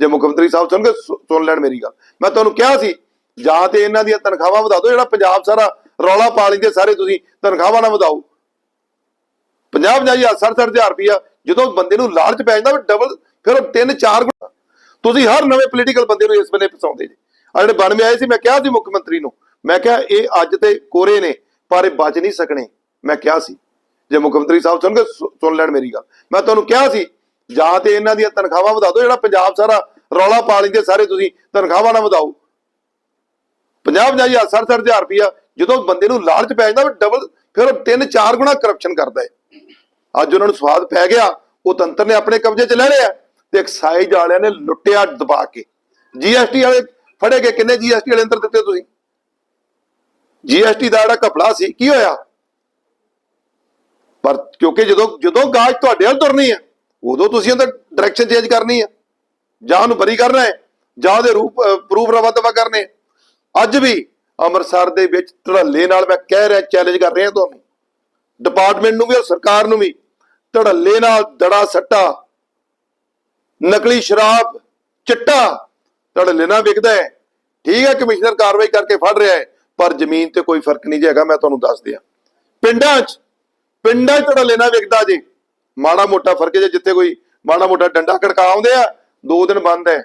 ਜੇ ਮੁੱਖ ਮੰਤਰੀ ਸਾਹਿਬ ਸੁਣਗੇ ਸੁਣ ਲੈਣ ਮੇਰੀ ਗੱਲ। ਮੈਂ ਤੁਹਾਨੂੰ ਕਿਹਾ ਸੀ, ਜਾਂ ਤੇ ਇਹਨਾਂ ਦੀਆਂ ਤਨਖਾਹਾਂ ਵਧਾ ਦਿਓ, ਜਿਹੜਾ ਪੰਜਾਬ ਸਾਰਾ ਰੌਲਾ ਪਾ ਲੈਂਦੇ ਸਾਰੇ ਤੁਸੀਂ, ਤਨਖਾਹਾਂ ਨਾ ਵਧਾਓ। 50 ਹਜ਼ਾਰ 60 ਹਜ਼ਾਰ ਰੁਪਇਆ, ਜਦੋਂ ਬੰਦੇ ਨੂੰ ਲਾਲਚ ਪੈ ਜਾਂਦਾ ਡਬਲ ਫਿਰ ਉਹ ਤਿੰਨ ਚਾਰ ਗੁਣਾ। ਤੁਸੀਂ ਹਰ ਨਵੇਂ ਪੋਲੀਟੀਕਲ ਬੰਦੇ ਨੂੰ ਇਸ ਬੰਨੇ ਫਸਾਉਂਦੇ ਜੀ। ਆ ਜਿਹੜੇ 92 ਆਏ ਸੀ, ਮੈਂ ਕਿਹਾ ਸੀ ਮੁੱਖ ਮੰਤਰੀ ਨੂੰ। ਮੈਂ ਕਿਹਾ, ਇਹ ਅੱਜ ਤੇ ਕੋਰੇ ਨੇ, ਪਰ ਇਹ ਬਚ ਨਹੀਂ ਸਕਣੇ। ਮੈਂ ਕਿਹਾ ਸੀ। ਜੇ ਮੁੱਖ ਮੰਤਰੀ ਸਾਹਿਬ ਸੁਣਗੇ ਸੁਣ ਲੈਣ ਮੇਰੀ ਗੱਲ। ਮੈਂ ਤੁਹਾਨੂੰ ਕਿਹਾ ਸੀ, ਜਾਂ ਤੇ ਇਹਨਾਂ ਦੀਆਂ ਤਨਖਾਹਾਂ ਵਧਾ ਦਿਓ, ਜਿਹੜਾ ਪੰਜਾਬ ਸਾਰਾ ਰੌਲਾ ਪਾ ਲੈਂਦੇ ਸਾਰੇ ਤੁਸੀਂ, ਤਨਖਾਹਾਂ ਨਾ ਵਧਾਓ। 50 ਹਜ਼ਾਰ 60 ਹਜ਼ਾਰ ਰੁਪਇਆ, ਜਦੋਂ ਬੰਦੇ ਨੂੰ ਲਾਲਚ ਪੈ ਜਾਂਦਾ ਡਬਲ ਫਿਰ ਉਹ ਤਿੰਨ ਚਾਰ ਗੁਣਾ ਕਰਪਸ਼ਨ ਕਰਦਾ ਹੈ। ਅੱਜ ਉਹਨਾਂ ਨੂੰ ਸਵਾਦ ਪੈ ਗਿਆ, ਉਹ ਤੰਤਰ ਨੇ ਆਪਣੇ ਕਬਜ਼ੇ 'ਚ ਲੈ ਲਿਆ, ਤੇ ਐਕਸਾਈਜ਼ ਵਾਲਿਆਂ ਨੇ ਲੁੱਟਿਆ ਦਬਾ ਕੇ। ਜੀਐਸਟੀ ਵਾਲੇ ਫੜੇ ਗਏ ਕਿੰਨੇ ਜੀਐਸਟੀ ਵਾਲੇ ਅੰਦਰ ਦਿੱਤੇ ਤੁਸੀਂ? ਜੀਐਸਟੀ ਦਾ ਜਿਹੜਾ ਘਪਲਾ ਸੀ, ਕੀ ਹੋਇਆ? ਪਰ ਕਿਉਂਕਿ ਜਦੋਂ ਜਦੋਂ ਗਾਜ ਤੁਹਾਡੇ ਵੱਲ ਤੁਰਨੀ ਹੈ ਉਦੋਂ ਤੁਸੀਂ ਉਹਦਾ ਡਾਇਰੈਕਸ਼ਨ ਚੇਂਜ ਕਰਨੀ ਹੈ ਜਾਂ ਉਹਨੂੰ ਬਰੀ ਕਰਨਾ ਹੈ, ਜਾਂ ਉਹਦੇ ਰੂਪ ਪ੍ਰੂਫ ਰਵਾ ਦਵਾ ਕਰਨੇ ਅੱਜ ਵੀ ਅੰਮ੍ਰਿਤਸਰ ਦੇ ਵਿੱਚ ਧੜੱਲੇ ਨਾਲ ਮੈਂ ਕਹਿ ਰਿਹਾ ਚੈਲੰਜ ਕਰ ਰਿਹਾ ਤੁਹਾਨੂੰ। ਡਿਪਾਰਟਮੈਂਟ ਨੂੰ ਵੀ ਔਰ ਸਰਕਾਰ ਨੂੰ ਵੀ ਧੜੱਲੇ ਨਾਲ ਦੜਾ ਸੱਟਾ, ਨਕਲੀ ਸ਼ਰਾਬ, ਚਿੱਟਾ ਧੜੱਲੇ ਨਾਲ ਵਿਕਦਾ ਹੈ। ਠੀਕ ਹੈ, ਕਮਿਸ਼ਨਰ ਕਾਰਵਾਈ ਕਰਕੇ ਫੜ ਰਿਹਾ ਹੈ, ਪਰ ਜ਼ਮੀਨ ਤੇ ਕੋਈ ਫ਼ਰਕ ਨਹੀਂ ਜੇਗਾ ਮੈਂ ਤੁਹਾਨੂੰ ਦੱਸ ਦਿਆਂ। ਪਿੰਡਾਂ 'ਚ ਪਿੰਡਾਂ 'ਚ ਧੜੱਲੇ ਨਾਲ ਵਿਕਦਾ ਜੇ। ਮਾੜਾ ਮੋਟਾ ਫ਼ਰਕ ਜੇ ਜਿੱਥੇ ਕੋਈ ਮਾੜਾ ਮੋਟਾ ਡੰਡਾ ਖੜਕਾ ਆਉਂਦੇ ਆ, ਦੋ ਦਿਨ ਬੰਦ ਹੈ।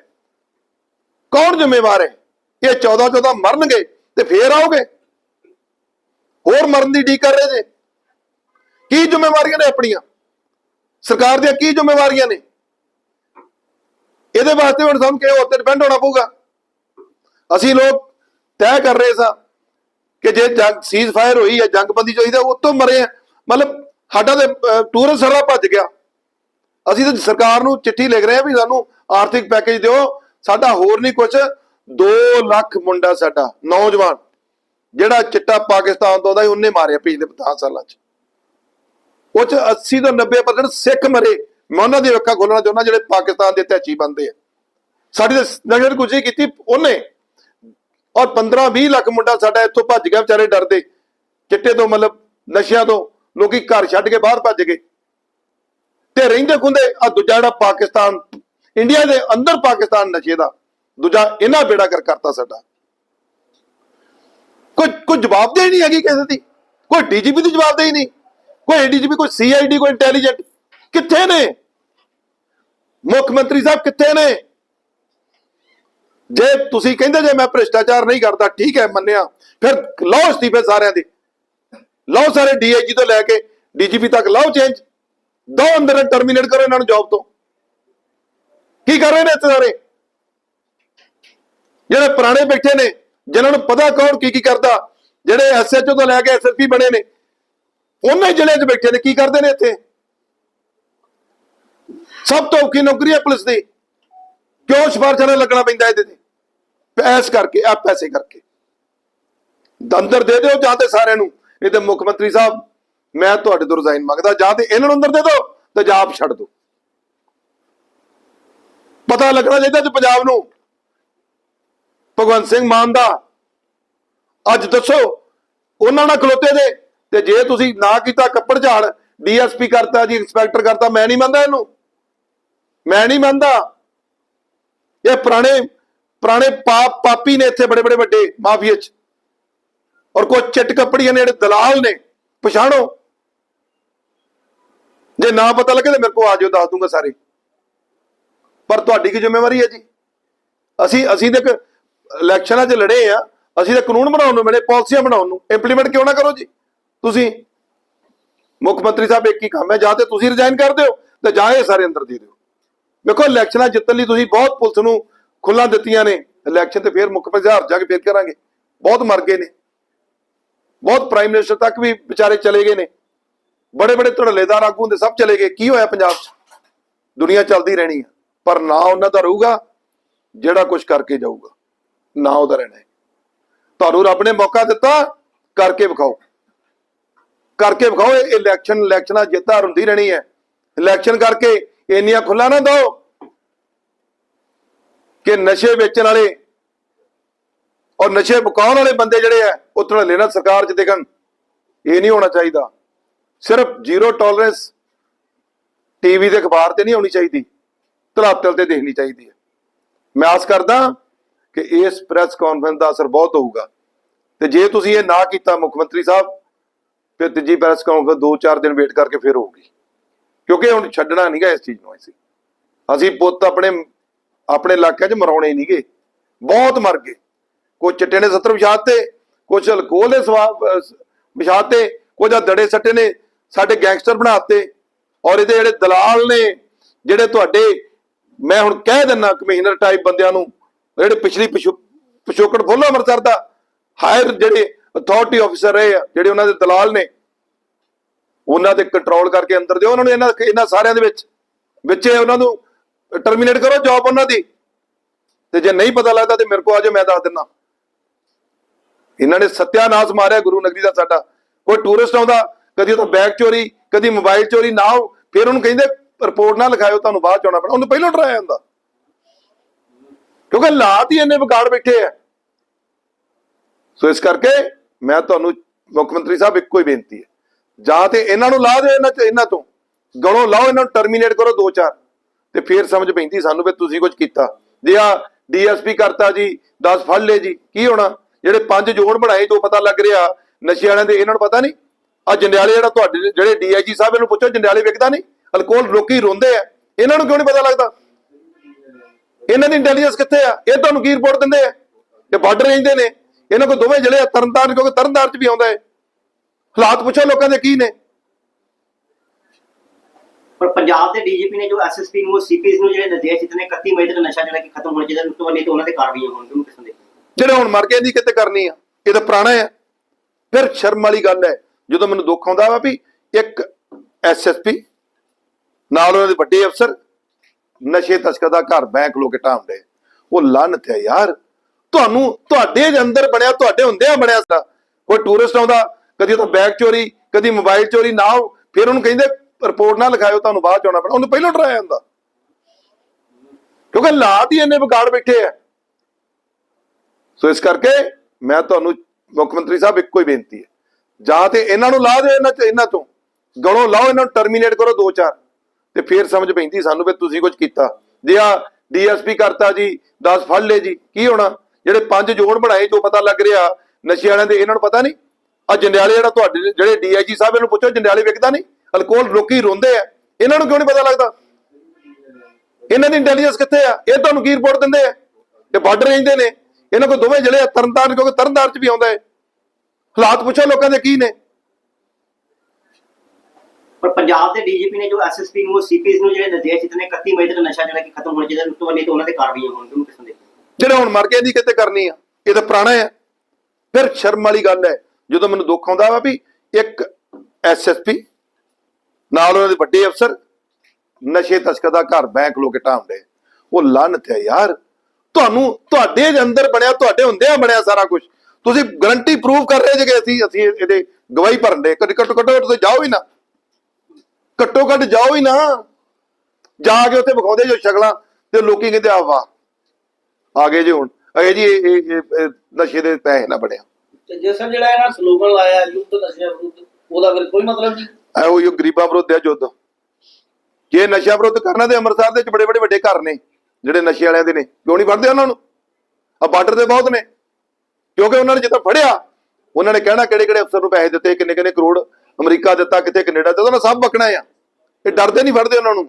ਕੌਣ ਜ਼ਿੰਮੇਵਾਰ ਹੈ? ਇਹ 14 14 ਮਰਨਗੇ ਤੇ ਫੇਰ ਆਓਗੇ। ਹੋਰ ਮਰਨ ਦੀ ਡੀ ਕਰ ਰਹੇ ਜੇ। ਕੀ ਜ਼ਿੰਮੇਵਾਰੀਆਂ ਨੇ ਆਪਣੀਆਂ? ਸਰਕਾਰ ਦੀਆਂ ਕੀ ਜ਼ਿੰਮੇਵਾਰੀਆਂ ਨੇ? ਇਹਦੇ ਵਾਸਤੇ ਹੁਣ ਸਾਨੂੰ ਕਿਹੋ ਉੱਤੇ ਡਿਪੈਂਡ ਹੋਣਾ ਪਊਗਾ। ਅਸੀਂ ਲੋਕ ਤੈਅ ਕਰ ਰਹੇ ਸਾਂ ਕਿ ਜੇ ਜੰਗ ਸੀਜ਼ ਫਾਇਰ ਹੋਈ ਹੈ ਜੰਗਬੰਦੀ ਹੋਈ ਉਹ ਤੋਂ ਮਰੇ ਆ। ਮਤਲਬ ਸਾਡਾ ਤੇ ਟੂਰਿਸਟ ਸਾਰਾ ਭੱਜ ਗਿਆ। ਅਸੀਂ ਤਾਂ ਸਰਕਾਰ ਨੂੰ ਚਿੱਠੀ ਲਿਖ ਰਹੇ ਆ ਵੀ ਸਾਨੂੰ ਆਰਥਿਕ ਪੈਕੇਜ ਦਿਓ। ਸਾਡਾ ਹੋਰ ਨਹੀਂ ਕੁਝ 2 ਲੱਖ ਮੁੰਡਾ ਸਾਡਾ, ਨੌਜਵਾਨ, ਜਿਹੜਾ ਚਿੱਟਾ ਪਾਕਿਸਤਾਨ ਤੋਂ ਆਉਂਦਾ ਸੀ, ਉਹਨੇ ਮਾਰਿਆ ਪਿਛਲੇ 10 ਸਾਲਾਂ 'ਚ। ਉਹ 'ਚ 80 ਤੋਂ 90% ਸਿੱਖ ਮਰੇ। ਮੈਂ ਉਹਨਾਂ ਦੀ ਅੱਖਾਂ ਖੋਲਣਾ ਚਾਹੁੰਦਾ ਜਿਹੜੇ ਪਾਕਿਸਤਾਨ ਦੇ ਤੈਚੀ ਬੰਦੇ ਆ। ਸਾਡੀ ਤਾਂ ਨਜ਼ਰ ਗੁਜ਼ਰੀ ਕੀਤੀ ਉਹਨੇ। ਔਰ 15 20 ਲੱਖ ਮੁੰਡਾ ਸਾਡਾ ਇੱਥੋਂ ਭੱਜ ਗਿਆ, ਵਿਚਾਰੇ ਡਰਦੇ। ਚਿੱਟੇ ਤੋਂ ਮਤਲਬ ਨਸ਼ਿਆਂ ਤੋਂ ਲੋਕੀ ਘਰ ਛੱਡ ਕੇ ਬਾਹਰ ਭੱਜ ਗਏ। ਤੇ ਰਹਿੰਦੇ ਖੁੰਦੇ ਆ ਦੂਜਾ ਜਿਹੜਾ ਪਾਕਿਸਤਾਨ, ਇੰਡੀਆ ਦੇ ਅੰਦਰ ਪਾਕਿਸਤਾਨ ਨਸ਼ੇ ਦਾ, ਦੂਜਾ ਇਹਨਾਂ ਬੇੜਾ ਕਰ ਕਰਤਾ ਸਾਡਾ। ਕੋਈ ਕੋਈ ਜਵਾਬਦੇਹੀ ਨਹੀਂ ਹੈਗੀ ਕਿਸੇ ਦੀ। ਕੋਈ ਡੀਜੀਪੀ ਦੀ ਜਵਾਬਦੇਹੀ ਨਹੀਂ। ਕੋਈ ਡੀਜੀਪੀ, ਕੋਈ ਸੀਆਈਡੀ, ਕੋਈ ਇੰਟੈਲੀਜੈਂਟ। ਕਿੱਥੇ ਨੇ? ਮੁੱਖ ਮੰਤਰੀ ਸਾਹਿਬ ਕਿੱਥੇ ਨੇ? ਜੇ ਤੁਸੀਂ ਕਹਿੰਦੇ ਜੇ ਮੈਂ ਭ੍ਰਿਸ਼ਟਾਚਾਰ ਨਹੀਂ ਕਰਦਾ, ਠੀਕ ਹੈ, ਮੰਨਿਆ। ਫਿਰ ਲਓ ਅਸਤੀਫੇ ਸਾਰਿਆਂ ਦੇ। ਲਓ ਸਾਰੇ ਡੀਆਈਜੀ ਤੋਂ ਲੈ ਕੇ ਡੀਜੀਪੀ ਤੱਕ, ਲਓ ਚੇਂਜ ਦੋ ਅੰਦਰ ਟਰਮੀਨੇਟ ਕਰੋ ਇਹਨਾਂ ਨੂੰ ਜੌਬ ਤੋਂ। ਕੀ ਕਰ ਰਹੇ ਨੇ ਇੱਥੇ ਸਾਰੇ? ਜਿਹੜੇ ਪੁਰਾਣੇ ਬੈਠੇ ਨੇ, ਜਿਨ੍ਹਾਂ ਨੂੰ ਪਤਾ ਕੌਣ ਕੀ ਕੀ ਕਰਦਾ, ਜਿਹੜੇ ਐਸਐਚਓ ਤੋਂ ਲੈ ਕੇ ਐਸਐਸਪੀ ਬਣੇ ਨੇ, ਉਹਨੇ ਜ਼ਿਲ੍ਹੇ 'ਚ ਬੈਠੇ ਨੇ, ਕੀ ਕਰਦੇ ਨੇ ਇੱਥੇ? ਸਭ ਤੋਂ ਔਖੀ ਨੌਕਰੀ ਹੈ ਪੁਲਿਸ ਦੀ। ਕਿਉਂ ਸਿਫਾਰਸ਼ਾਂ ਨਾਲ ਲੱਗਣਾ ਪੈਂਦਾ ਇਹਦੇ ਤੇ। ਪੈਸ ਕਰਕੇ ਆ ਪੈਸੇ ਕਰਕੇ। ਦੰਦਰ ਦੇ ਦਿਓ ਜਾਂ ਤੇ ਸਾਰਿਆਂ ਨੂੰ। ਨਹੀਂ ਤੇ ਮੁੱਖ ਮੰਤਰੀ ਸਾਹਿਬ, ਮੈਂ ਤੁਹਾਡੇ ਤੋਂ ਰਿਜ਼ਾਈਨ ਮੰਗਦਾ। ਜਾਂ ਤੇ ਇਹਨਾਂ ਨੂੰ ਅੰਦਰ ਦੇ ਦਿਓ ਤੇ ਜਾਪ ਛੱਡ ਦਿਓ। ਪਤਾ ਲੱਗਣਾ ਚਾਹੀਦਾ ਜੀ ਪੰਜਾਬ ਨੂੰ। ਭਗਵੰਤ ਸਿੰਘ ਮਾਨ ਦਾ। ਅੱਜ ਦੱਸੋ, ਉਹਨਾਂ ਨਾਲ ਖਲੋਤੇ ਦੇ ਤੇ ਜੇ ਤੁਸੀਂ ਨਾ ਕੀਤਾ ਕੱਪੜ ਝਾੜ, ਡੀਐਸਪੀ ਕਰਤਾ ਜੀ, ਇੰਸਪੈਕਟਰ ਕਰਤਾ, ਮੈਂ ਨਹੀਂ ਮੰਨਦਾ ਇਹਨੂੰ। ਮੈਂ ਨਹੀਂ ਮੰਨਦਾ। ਇਹ ਪੁਰਾਣੇ ਪੁਰਾਣੇ ਪਾਪ, ਪਾਪੀ ਨੇ ਇੱਥੇ ਬੜੇ ਬੜੇ ਵੱਡੇ ਮਾਫੀਏ ਚ। ਔਰ ਕੋਈ ਚਿੱਟ ਕੱਪੜੀਆਂ ਨੇ ਜਿਹੜੇ ਦਲਾਲ ਨੇ, ਪਛਾਣੋ। ਜੇ ਨਾ ਪਤਾ ਲੱਗੇ ਤਾਂ ਮੇਰੇ ਕੋਲ ਆ ਜਿਓ ਦੱਸ ਦੂੰਗਾ ਸਾਰੇ। ਪਰ ਤੁਹਾਡੀ ਕੀ ਜ਼ਿੰਮੇਵਾਰੀ ਹੈ ਜੀ? ਅਸੀਂ ਅਸੀਂ ਤੇ ਇੱਕ ਇਲੈਕਸ਼ਨਾਂ 'ਚ ਲੜੇ ਆ। ਅਸੀਂ ਤਾਂ ਕਾਨੂੰਨ ਬਣਾਉਣ ਨੂੰ ਮਿਲੇ, ਪਾਲਿਸੀਆਂ ਬਣਾਉਣ ਨੂੰ। ਇੰਪਲੀਮੈਂਟ ਕਿਉਂ ਨਾ ਕਰੋ ਜੀ? ਤੁਸੀਂ ਮੁੱਖ ਮੰਤਰੀ ਸਾਹਿਬ ਇੱਕ ਹੀ ਕੰਮ ਹੈ, ਜਾਂ ਤੇ ਤੁਸੀਂ ਰਿਜ਼ਾਈਨ ਕਰ ਦਿਓ ਤੇ ਜਾਂ ਇਹ ਸਾਰੇ ਅੰਦਰ ਦੇ ਦਿਓ। ਵੇਖੋ ਇਲੈਕਸ਼ਨਾਂ ਜਿੱਤਣ ਲਈ ਤੁਸੀਂ ਬਹੁਤ ਪੁਲਿਸ ਨੂੰ ਖੁੱਲਾਂ ਦਿੱਤੀਆਂ ਨੇ। ਇਲੈਕਸ਼ਨ ਤੇ ਫੇਰ ਮੁੱਖ ਮੰਤਰੀ ਜਾ ਕੇ ਫੇਰ ਕਰਾਂਗੇ। ਬਹੁਤ ਮਰ ਗਏ ਨੇ। ਬਹੁਤ ਪ੍ਰਾਈਮ ਮਿਨਿਸਟਰ ਤੱਕ ਵੀ ਵਿਚਾਰੇ ਚਲੇ ਗਏ ਨੇ। ਬੜੇ ਬੜੇ ਧੜੱਲੇਦਾਰ ਆਗੂ ਦੇ ਸਭ ਚਲੇ ਗਏ। ਕੀ ਹੋਇਆ ਪੰਜਾਬ 'ਚ? ਦੁਨੀਆ ਚੱਲਦੀ ਰਹਿਣੀ ਹੈ ਪਰ ਨਾ ਉਹਨਾਂ ਦਾ ਰਹੂਗਾ, ਜਿਹੜਾ ਕੁਝ ਕਰਕੇ ਜਾਊਗਾ। ਨਾ ਉਹਦਾ ਰਹਿਣਾ ਹੈ। ਤੁਹਾਨੂੰ ਰੱਬ ਨੇ ਮੌਕਾ ਦਿੱਤਾ, ਕਰਕੇ ਵਿਖਾਓ। ਕਰਕੇ ਵਿਖਾਓ, ਇਹ ਇਲੈਕਸ਼ਨ, ਇਲੈਕਸ਼ਨਾਂ ਜਿੱਤ ਹੁੰਦੀ ਰਹਿਣੀ ਹੈ। ਇਲੈਕਸ਼ਨ ਕਰਕੇ ਇੰਨੀਆਂ ਖੁੱਲਾ ਨਾ ਦਿਓ ਕਿ ਨਸ਼ੇ ਵੇਚਣ ਵਾਲੇ ਔਰ ਨਸ਼ੇ ਮੁਕਾਉਣ ਵਾਲੇ ਬੰਦੇ ਜਿਹੜੇ ਆ, ਉਹ ਧੜੱਲੇ ਨਾਲ ਸਰਕਾਰ 'ਚ ਦੇਖਣ। ਇਹ ਨਹੀਂ ਹੋਣਾ ਚਾਹੀਦਾ। ਸਿਰਫ ਜ਼ੀਰੋ ਟੋਲਰੈਂਸ ਟੀਵੀ ਦੇ ਅਖਬਾਰ ਤੇ ਨਹੀਂ ਹੋਣੀ ਚਾਹੀਦੀ। ਧਰਾਤਲ ਤੇ ਦੇਖਣੀ ਚਾਹੀਦੀ ਹੈ। ਮੈਂ ਆਸ ਕਰਦਾ ਕਿ ਇਸ ਪ੍ਰੈਸ ਕਾਨਫਰੰਸ ਦਾ ਅਸਰ ਬਹੁਤ ਹੋਊਗਾ। ਤੇ ਜੇ ਤੁਸੀਂ ਇਹ ਨਾ ਕੀਤਾ ਮੁੱਖ ਮੰਤਰੀ ਸਾਹਿਬ, ਫਿਰ ਤੀਜੀ ਪ੍ਰੈਸ ਕਾਨਫਰੰਸ ਦੋ ਚਾਰ ਦਿਨ ਵੇਟ ਕਰਕੇ ਫਿਰ ਹੋਊਗੀ। ਕਿਉਂਕਿ ਹੁਣ ਛੱਡਣਾ ਨਹੀਂਗਾ ਇਸ ਚੀਜ਼ ਨੂੰ ਅਸੀਂ। ਅਸੀਂ ਪੁੱਤ ਆਪਣੇ ਆਪਣੇ ਇਲਾਕੇ 'ਚ ਮਰਾਉਣੇ ਨਹੀਂਗੇ ਬਹੁਤ ਮਰ ਗਏ। ਕੋਈ ਚਿੱਟੇ ਨੇ 70 ਵਿਛਾਤ ਤੇ ਕੁਝ ਅਲਕੋਹਲ ਦੇ ਸਵਾਬ ਵਿਛਾਤ ਕੁਝ ਦੜੇ ਸੱਟੇ ਨੇ, ਸਾਡੇ ਗੈਂਗਸਟਰ ਬਣਾਤੇ ਔਰ ਇਹਦੇ ਜਿਹੜੇ ਦਲਾਲ ਨੇ, ਜਿਹੜੇ ਤੁਹਾਡੇ, ਮੈਂ ਹੁਣ ਕਹਿ ਦਿੰਨਾ ਕਮਿਸ਼ਨਰ ਟਾਈਪ ਬੰਦਿਆਂ ਨੂੰ, ਜਿਹੜੇ ਪਿਛਲੀ ਪਿਛੋ- ਪਿਛੋਕੜ ਫੁੱਲ ਅੰਮ੍ਰਿਤਸਰ ਦਾ, ਹਾਇਰ ਜਿਹੜੇ ਅਥਾਰਟੀ ਆਫੀਸਰ ਰਹੇ ਆ, ਜਿਹੜੇ ਉਹਨਾਂ ਦੇ ਦਲਾਲ ਨੇ ਉਹਨਾਂ ਤੇ ਕੰਟਰੋਲ ਕਰਕੇ ਅੰਦਰ ਦਿਓ, ਉਹਨਾਂ ਨੂੰ ਇਹਨਾਂ ਇਹਨਾਂ ਸਾਰਿਆਂ ਦੇ ਵਿੱਚ। ਵਿੱਚ ਉਹਨਾਂ ਨੂੰ ਟਰਮੀਨੇਟ ਕਰੋ ਜੌਬ ਉਹਨਾਂ ਦੀ। ਤੇ ਜੇ ਨਹੀਂ ਪਤਾ ਲੱਗਦਾ ਤੇ ਮੇਰੇ ਕੋਲ ਆ ਜਾਓ, ਮੈਂ ਦੱਸ ਦਿੰਦਾ ਇਹਨਾਂ ਨੇ ਸਤਿਆਨਾਸ਼ ਮਾਰਿਆ ਗੁਰੂ ਨਗਰੀ ਦਾ ਸਾਡਾ। ਕੋਈ ਟੂਰਿਸਟ ਆਉਂਦਾ, ਕਦੀ ਉਹਦਾ ਬੈਗ ਚੋਰੀ, ਕਦੀ ਮੋਬਾਈਲ ਚੋਰੀ, ਨਾ ਹੋ ਫਿਰ ਉਹਨੂੰ ਕਹਿੰਦੇ ਰਿਪੋਰਟ ਨਾ ਲਿਖਾਇਓ, ਤੁਹਾਨੂੰ ਬਾਅਦ ਚ ਆਉਣਾ ਪੈਣਾ। ਉਹਨੂੰ ਪਹਿਲਾਂ ਡਰਾਇਆ ਹੁੰਦਾ ਕਿਉਂਕਿ ਹਾਲਾਤ ਹੀ ਇੰਨੇ ਵਿਗਾੜ ਬੈਠੇ ਆ। ਸੋ ਇਸ ਕਰਕੇ ਮੈਂ ਤੁਹਾਨੂੰ ਮੁੱਖ ਮੰਤਰੀ ਸਾਹਿਬ ਇੱਕੋ ਹੀ ਬੇਨਤੀ ਹੈ। ਜਾਂ ਤੇ ਇਹਨਾਂ ਨੂੰ ਲਾ ਦਿਓ ਇਹਨਾਂ ਚ, ਇਹਨਾਂ ਤੋਂ। ਗਲੋਂ ਲਾਓ, ਇਹਨਾਂ ਨੂੰ ਟਰਮੀਨੇਟ ਕਰੋ ਦੋ ਚਾਰ। ਤੇ ਫੇਰ ਸਮਝ ਪੈਂਦੀ ਸਾਨੂੰ ਵੀ ਤੁਸੀਂ ਕੁਝ ਕੀਤਾ। ਜੇ ਆ ਡੀਐਸਪੀ ਕਰਤਾ ਜੀ 10 ਫੜ ਲਏ ਜੀ, ਕੀ ਹੋਣਾ? ਜਿਹੜੇ ਪੰਜ ਜੋੜ ਬਣਾਏ ਜੋ ਪਤਾ ਲੱਗ ਰਿਹਾ। ਨਸ਼ੇ ਵਾਲਿਆਂ ਦੇ ਇਹਨਾਂ ਨੂੰ ਪਤਾ ਨਹੀਂ। ਆ ਜੰਡਿਆਲੇ ਜਿਹੜਾ ਤੁਹਾਡੇ ਜਿਹੜੇ ਡੀਆਈਜੀ ਸਾਹਿਬ, ਇਹਨੂੰ ਪੁੱਛੋ, ਜੰਡਿਆਲੇ ਵਿਕਦਾ ਨਹੀਂ? ਅਲਕੋਹਲ ਲੋਕੀ ਰੋਂਦੇ ਆ। ਇਹਨਾਂ ਨੂੰ ਕਿਉਂ ਨਹੀਂ ਪਤਾ ਲੱਗਦਾ? ਇਹਨਾਂ ਦੀ ਇੰਟੈਲੀਜੈਂਸ ਕਿੱਥੇ ਆ? ਇਹ ਤੁਹਾਨੂੰ ਕੀ ਰਿਪੋਰਟ ਦਿੰਦੇ ਆ? ਇਹ ਬਾਰਡਰ ਰੇਂਜ ਦੇ ਨੇ। ਇਹਨਾਂ ਕੋਲ ਦੋਵੇਂ ਜਿਹੜੇ ਤਰਨਤਾਰਨ, ਕਿਉਂਕਿ ਤਰਨਤਾਰਨ ਚ ਵੀ ਆਉਂਦਾ ਹੈ। ਹਾਲਾਤ ਪੁੱਛੋ ਲੋਕਾਂ ਦੇ ਕੀ ਨੇ। ਪਰ ਪੰਜਾਬ ਦੇ ਡੀਜੀਪੀ ਨੇ ਜੋ ਐਸਐਸਪੀ ਨੂੰ ਸੀਪੀਸ ਨੂੰ ਜਿਹੜੇ ਨਿਰਦੇਸ਼ ਦਿੱਤੇ ਨੇ 31 ਮਈ ਤੱਕ ਨਸ਼ਾ ਜਿਹੜਾ ਕਿ ਖਤਮ ਹੋਣਾ ਚਾਹੀਦਾ ਉਸ ਤੋਂ ਬਾਅਦ ਨਹੀਂ ਤਾਂ ਉਹਨਾਂ ਤੇ ਕਾਰਵਾਈਆਂ ਹੋਣਗੀਆਂ ਉਹਨੂੰ ਕਿਸ ਦੇ। ਜਿਹੜੇ ਹੁਣ ਮਰ ਗਏ ਦੀ ਕਿਤੇ ਕਰਨੀ ਆ? ਇਹ ਤਾਂ ਪੁਰਾਣਾ ਹੈ। ਫਿਰ ਸ਼ਰਮ ਵਾਲੀ ਗੱਲ ਹੈ ਜਦੋਂ ਮੈਨੂੰ ਦੁੱਖ ਆਉਂਦਾ ਵਾ ਵੀ ਇੱਕ ਐਸਐਸਪੀ ਨਾਲ ਉਹਨਾਂ ਦੇ ਵੱਡੇ ਅਫਸਰ ਨਸ਼ੇ ਤਸਕਰ ਦਾ ਘਰ ਬੈਂਕ ਲੋਕੇ ਢਾਉਂਦੇ ਉਹ ਲਾਨਤ ਹੈ ਯਾਰ। ਤੁਹਾਨੂੰ ਤੁਹਾਡੇ ਦੇ ਅੰਦਰ ਬਣਿਆ ਤੁਹਾਡੇ ਹੁੰਦਿਆਂ ਬਣਿਆ ਕੋਈ ਟੂਰਿਸਟ ਆਉਂਦਾ ਕਦੀ ਉਹਦਾ ਬੈਗ ਚੋਰੀ, ਕਦੀ ਮੋਬਾਈਲ ਚੋਰੀ, ਨਾ ਹੋ ਫਿਰ ਉਹਨੂੰ ਕਹਿੰਦੇ ਰਿਪੋਰਟ ਨਾ ਲਿਖਾਇਓ, ਤੁਹਾਨੂੰ ਬਾਅਦ ਚ ਆਉਣਾ ਪੈਣਾ। ਉਹਨੂੰ ਪਹਿਲਾਂ ਡਰਾਇਆ ਹੁੰਦਾ ਕਿਉਂਕਿ ਹਾਲਾਤ ਹੀ ਇੰਨੇ ਵਿਗਾੜ ਬੈਠੇ ਆ। ਸੋ ਇਸ ਕਰਕੇ ਮੈਂ ਤੁਹਾਨੂੰ ਮੁੱਖ ਮੰਤਰੀ ਸਾਹਿਬ ਇੱਕੋ ਹੀ ਬੇਨਤੀ ਹੈ। ਜਾਂ ਤੇ ਇਹਨਾਂ ਨੂੰ ਲਾ ਦਿਓ ਇਹਨਾਂ ਚ, ਇਹਨਾਂ ਤੋਂ। ਗਲੋਂ ਲਾਓ, ਇਹਨਾਂ ਨੂੰ ਟਰਮੀਨੇਟ ਕਰੋ ਦੋ ਚਾਰ। ਤੇ ਫੇਰ ਸਮਝ ਪੈਂਦੀ ਸਾਨੂੰ ਵੀ ਤੁਸੀਂ ਕੁਝ ਕੀਤਾ। ਜੇ ਆ ਡੀਐਸਪੀ ਕਰਤਾ ਜੀ 10 ਫੜ ਲਏ ਜੀ, ਕੀ ਹੋਣਾ? ਜਿਹੜੇ ਪੰਜ ਜੋੜ ਬਣਾਏ, ਜੋ ਪਤਾ ਲੱਗ ਰਿਹਾ, ਨਸ਼ੇ ਵਾਲਿਆਂ ਦੇ, ਇਹਨਾਂ ਨੂੰ ਪਤਾ ਨਹੀਂ? ਆ ਜੰਡਿਆਲੇ ਜਿਹੜਾ ਤੁਹਾਡੇ ਜਿਹੜੇ ਡੀਆਈਜੀ ਸਾਹਿਬ ਇਹਨੂੰ ਪੁੱਛੋ ਜੰਡਿਆਲੇ ਵਿਕਦਾ ਨਹੀਂ? ਅਲਕੋਹਲ ਲੋਕੀ ਰੋਂਦੇ ਆ। ਇਹਨਾਂ ਨੂੰ ਕਿਉਂ ਨਹੀਂ ਪਤਾ ਲੱਗਦਾ? ਇਹਨਾਂ ਦੀ ਇੰਟੈਲੀਜੈਂਸ ਕਿੱਥੇ ਆ? ਇਹ ਤੁਹਾਨੂੰ ਕੀ ਰਿਪੋਰਟ ਦਿੰਦੇ ਆ? ਇਹ ਬਾਰਡਰ ਰੇਂਜ ਦੇ ਨੇ। ਇਹਨਾਂ ਕੋਲ ਦੋਵੇਂ ਜਿਹੜੇ ਆ, ਤਰਨਤਾਰਨ ਕਿਉਂਕਿ ਤਰਨਤਾਰਨ ਚ ਵੀ ਆਉਂਦਾ ਹੈ ਹਾਲਾਤ ਪੁੱਛੋ ਲੋਕਾਂ ਦੇ ਕੀ ਨੇ। ਪਰ ਪੰਜਾਬ ਦੇ ਡੀਜੀਪੀ ਨੇ ਜੋ ਐਸਐਸਪੀ ਨੂੰ ਸੀਪੀਸ ਨੂੰ ਜਿਹੜੇ ਨਿਰਦੇਸ਼ ਦਿੱਤੇ ਨੇ 31 ਮਈ ਤੱਕ ਨਸ਼ਾ ਜਿਹੜਾ ਕਿ ਖਤਮ ਹੋਣਾ ਚਾਹੀਦਾ ਉਸ ਤੋਂ ਨਹੀਂ ਤਾਂ ਉਹਨਾਂ ਤੇ ਕਾਰਵਾਈਆਂ ਹੋਣਗੀਆਂ ਉਹਨੂੰ ਕਿਸ ਦੇ। ਜਿਹੜੇ ਹੁਣ ਮਰ ਗਏ ਦੀ ਕਿਤੇ ਕਰਨੀ ਆ? ਇਹ ਤਾਂ ਪੁਰਾਣਾ ਹੈ। ਫਿਰ ਸ਼ਰਮ ਵਾਲੀ ਗੱਲ ਹੈ। ਜਦੋਂ ਮੈਨੂੰ ਦੁੱਖ ਆਉਂਦਾ ਵਾ ਵੀ ਇੱਕ ਐਸਐਸਪੀ ਨਾਲ ਉਹਨਾਂ ਦੇ ਵੱਡੇ ਅਫਸਰ ਨਸ਼ੇ ਤਸਕਰ ਦਾ ਘਰ ਬੈਂਕ ਲੋਕੇ ਢਾਉਂਦੇ ਉਹ ਲਾਨਤ ਹੈ ਯਾਰ। ਤੁਹਾਨੂੰ, ਤੁਹਾਡੇ ਦੇ ਅੰਦਰ ਬਣਿਆ, ਤੁਹਾਡੇ ਹੁੰਦਿਆਂ ਬਣਿਆ ਸਾਰਾ ਕੁਝ ਤੁਸੀਂ ਗਰੰਟੀ ਪ੍ਰੂਵ ਕਰ ਰਹੇ ਜੇ ਕਿ ਅਸੀਂ ਅਸੀਂ ਇਹਦੇ ਗਵਾਹੀ ਭਰਨ ਦੇ। ਘੱਟੋ ਘੱਟੋ ਤੁਸੀਂ ਜਾਓ ਹੀ ਨਾ। ਘੱਟੋ ਘੱਟ ਜਾਓ ਹੀ ਨਾ। ਜਾ ਕੇ ਉੱਥੇ ਵਿਖਾਉਂਦੇ ਜੋ ਸ਼ਕਲਾਂ ਤੇ ਲੋਕੀ ਕਹਿੰਦੇ ਆ, ਵਾਹ, ਆ ਗਏ ਜੀ ਹੁਣ। ਇਹ ਜੀ ਇਹ ਨਸ਼ੇ ਦੇ ਪੈਸੇ ਨਾ ਬਣਿਆ। ਤੇ ਜੇ ਸਰ ਜਿਹੜਾ ਇਹਨਾਂ ਸਲੋਗਨ ਲਾਇਆ ਯੁੱਧ ਨਸ਼ਿਆਂ ਵਿਰੁੱਧ, ਉਹਦਾ ਫਿਰ ਕੋਈ ਮਤਲਬ ਨਹੀਂ? ਇਹੋ ਹੀ ਗਰੀਬਾਂ ਵਿਰੁੱਧ ਹੈ ਜੁੱਧ ਜੇ ਨਸ਼ਾ ਵਿਰੁੱਧ ਕਰਨਾ ਤੇ ਅੰਮ੍ਰਿਤਸਰ ਦੇ ਚ ਬੜੇ ਬੜੇ ਵੱਡੇ ਘਰ ਨੇ, ਜਿਹੜੇ ਨਸ਼ੇ ਵਾਲਿਆਂ ਦੇ ਨੇ, ਕਿਉਂ ਨਹੀਂ ਫੜਦੇ ਉਹਨਾਂ ਨੂੰ? ਆ ਬਾਰਡਰ ਤੇ ਬਹੁਤ ਨੇ। ਕਿਉਂਕਿ ਉਹਨਾਂ ਨੇ ਜਦੋਂ ਫੜਿਆ, ਉਹਨਾਂ ਨੇ ਕਹਿਣਾ ਕਿਹੜੇ ਕਿਹੜੇ ਅਫਸਰ ਨੂੰ ਪੈਸੇ ਦਿੱਤੇ, ਕਿੰਨੇ ਕਿੰਨੇ ਕਰੋੜ ਅਮਰੀਕਾ ਦਿੱਤਾ, ਕਿੱਥੇ ਕੈਨੇਡਾ ਦਿੱਤਾ, ਉਹਨਾਂ ਸਭ ਬਕਣਾ ਆ। ਇਹ ਡਰਦੇ ਨਹੀਂ ਫੜਦੇ ਉਹਨਾਂ ਨੂੰ।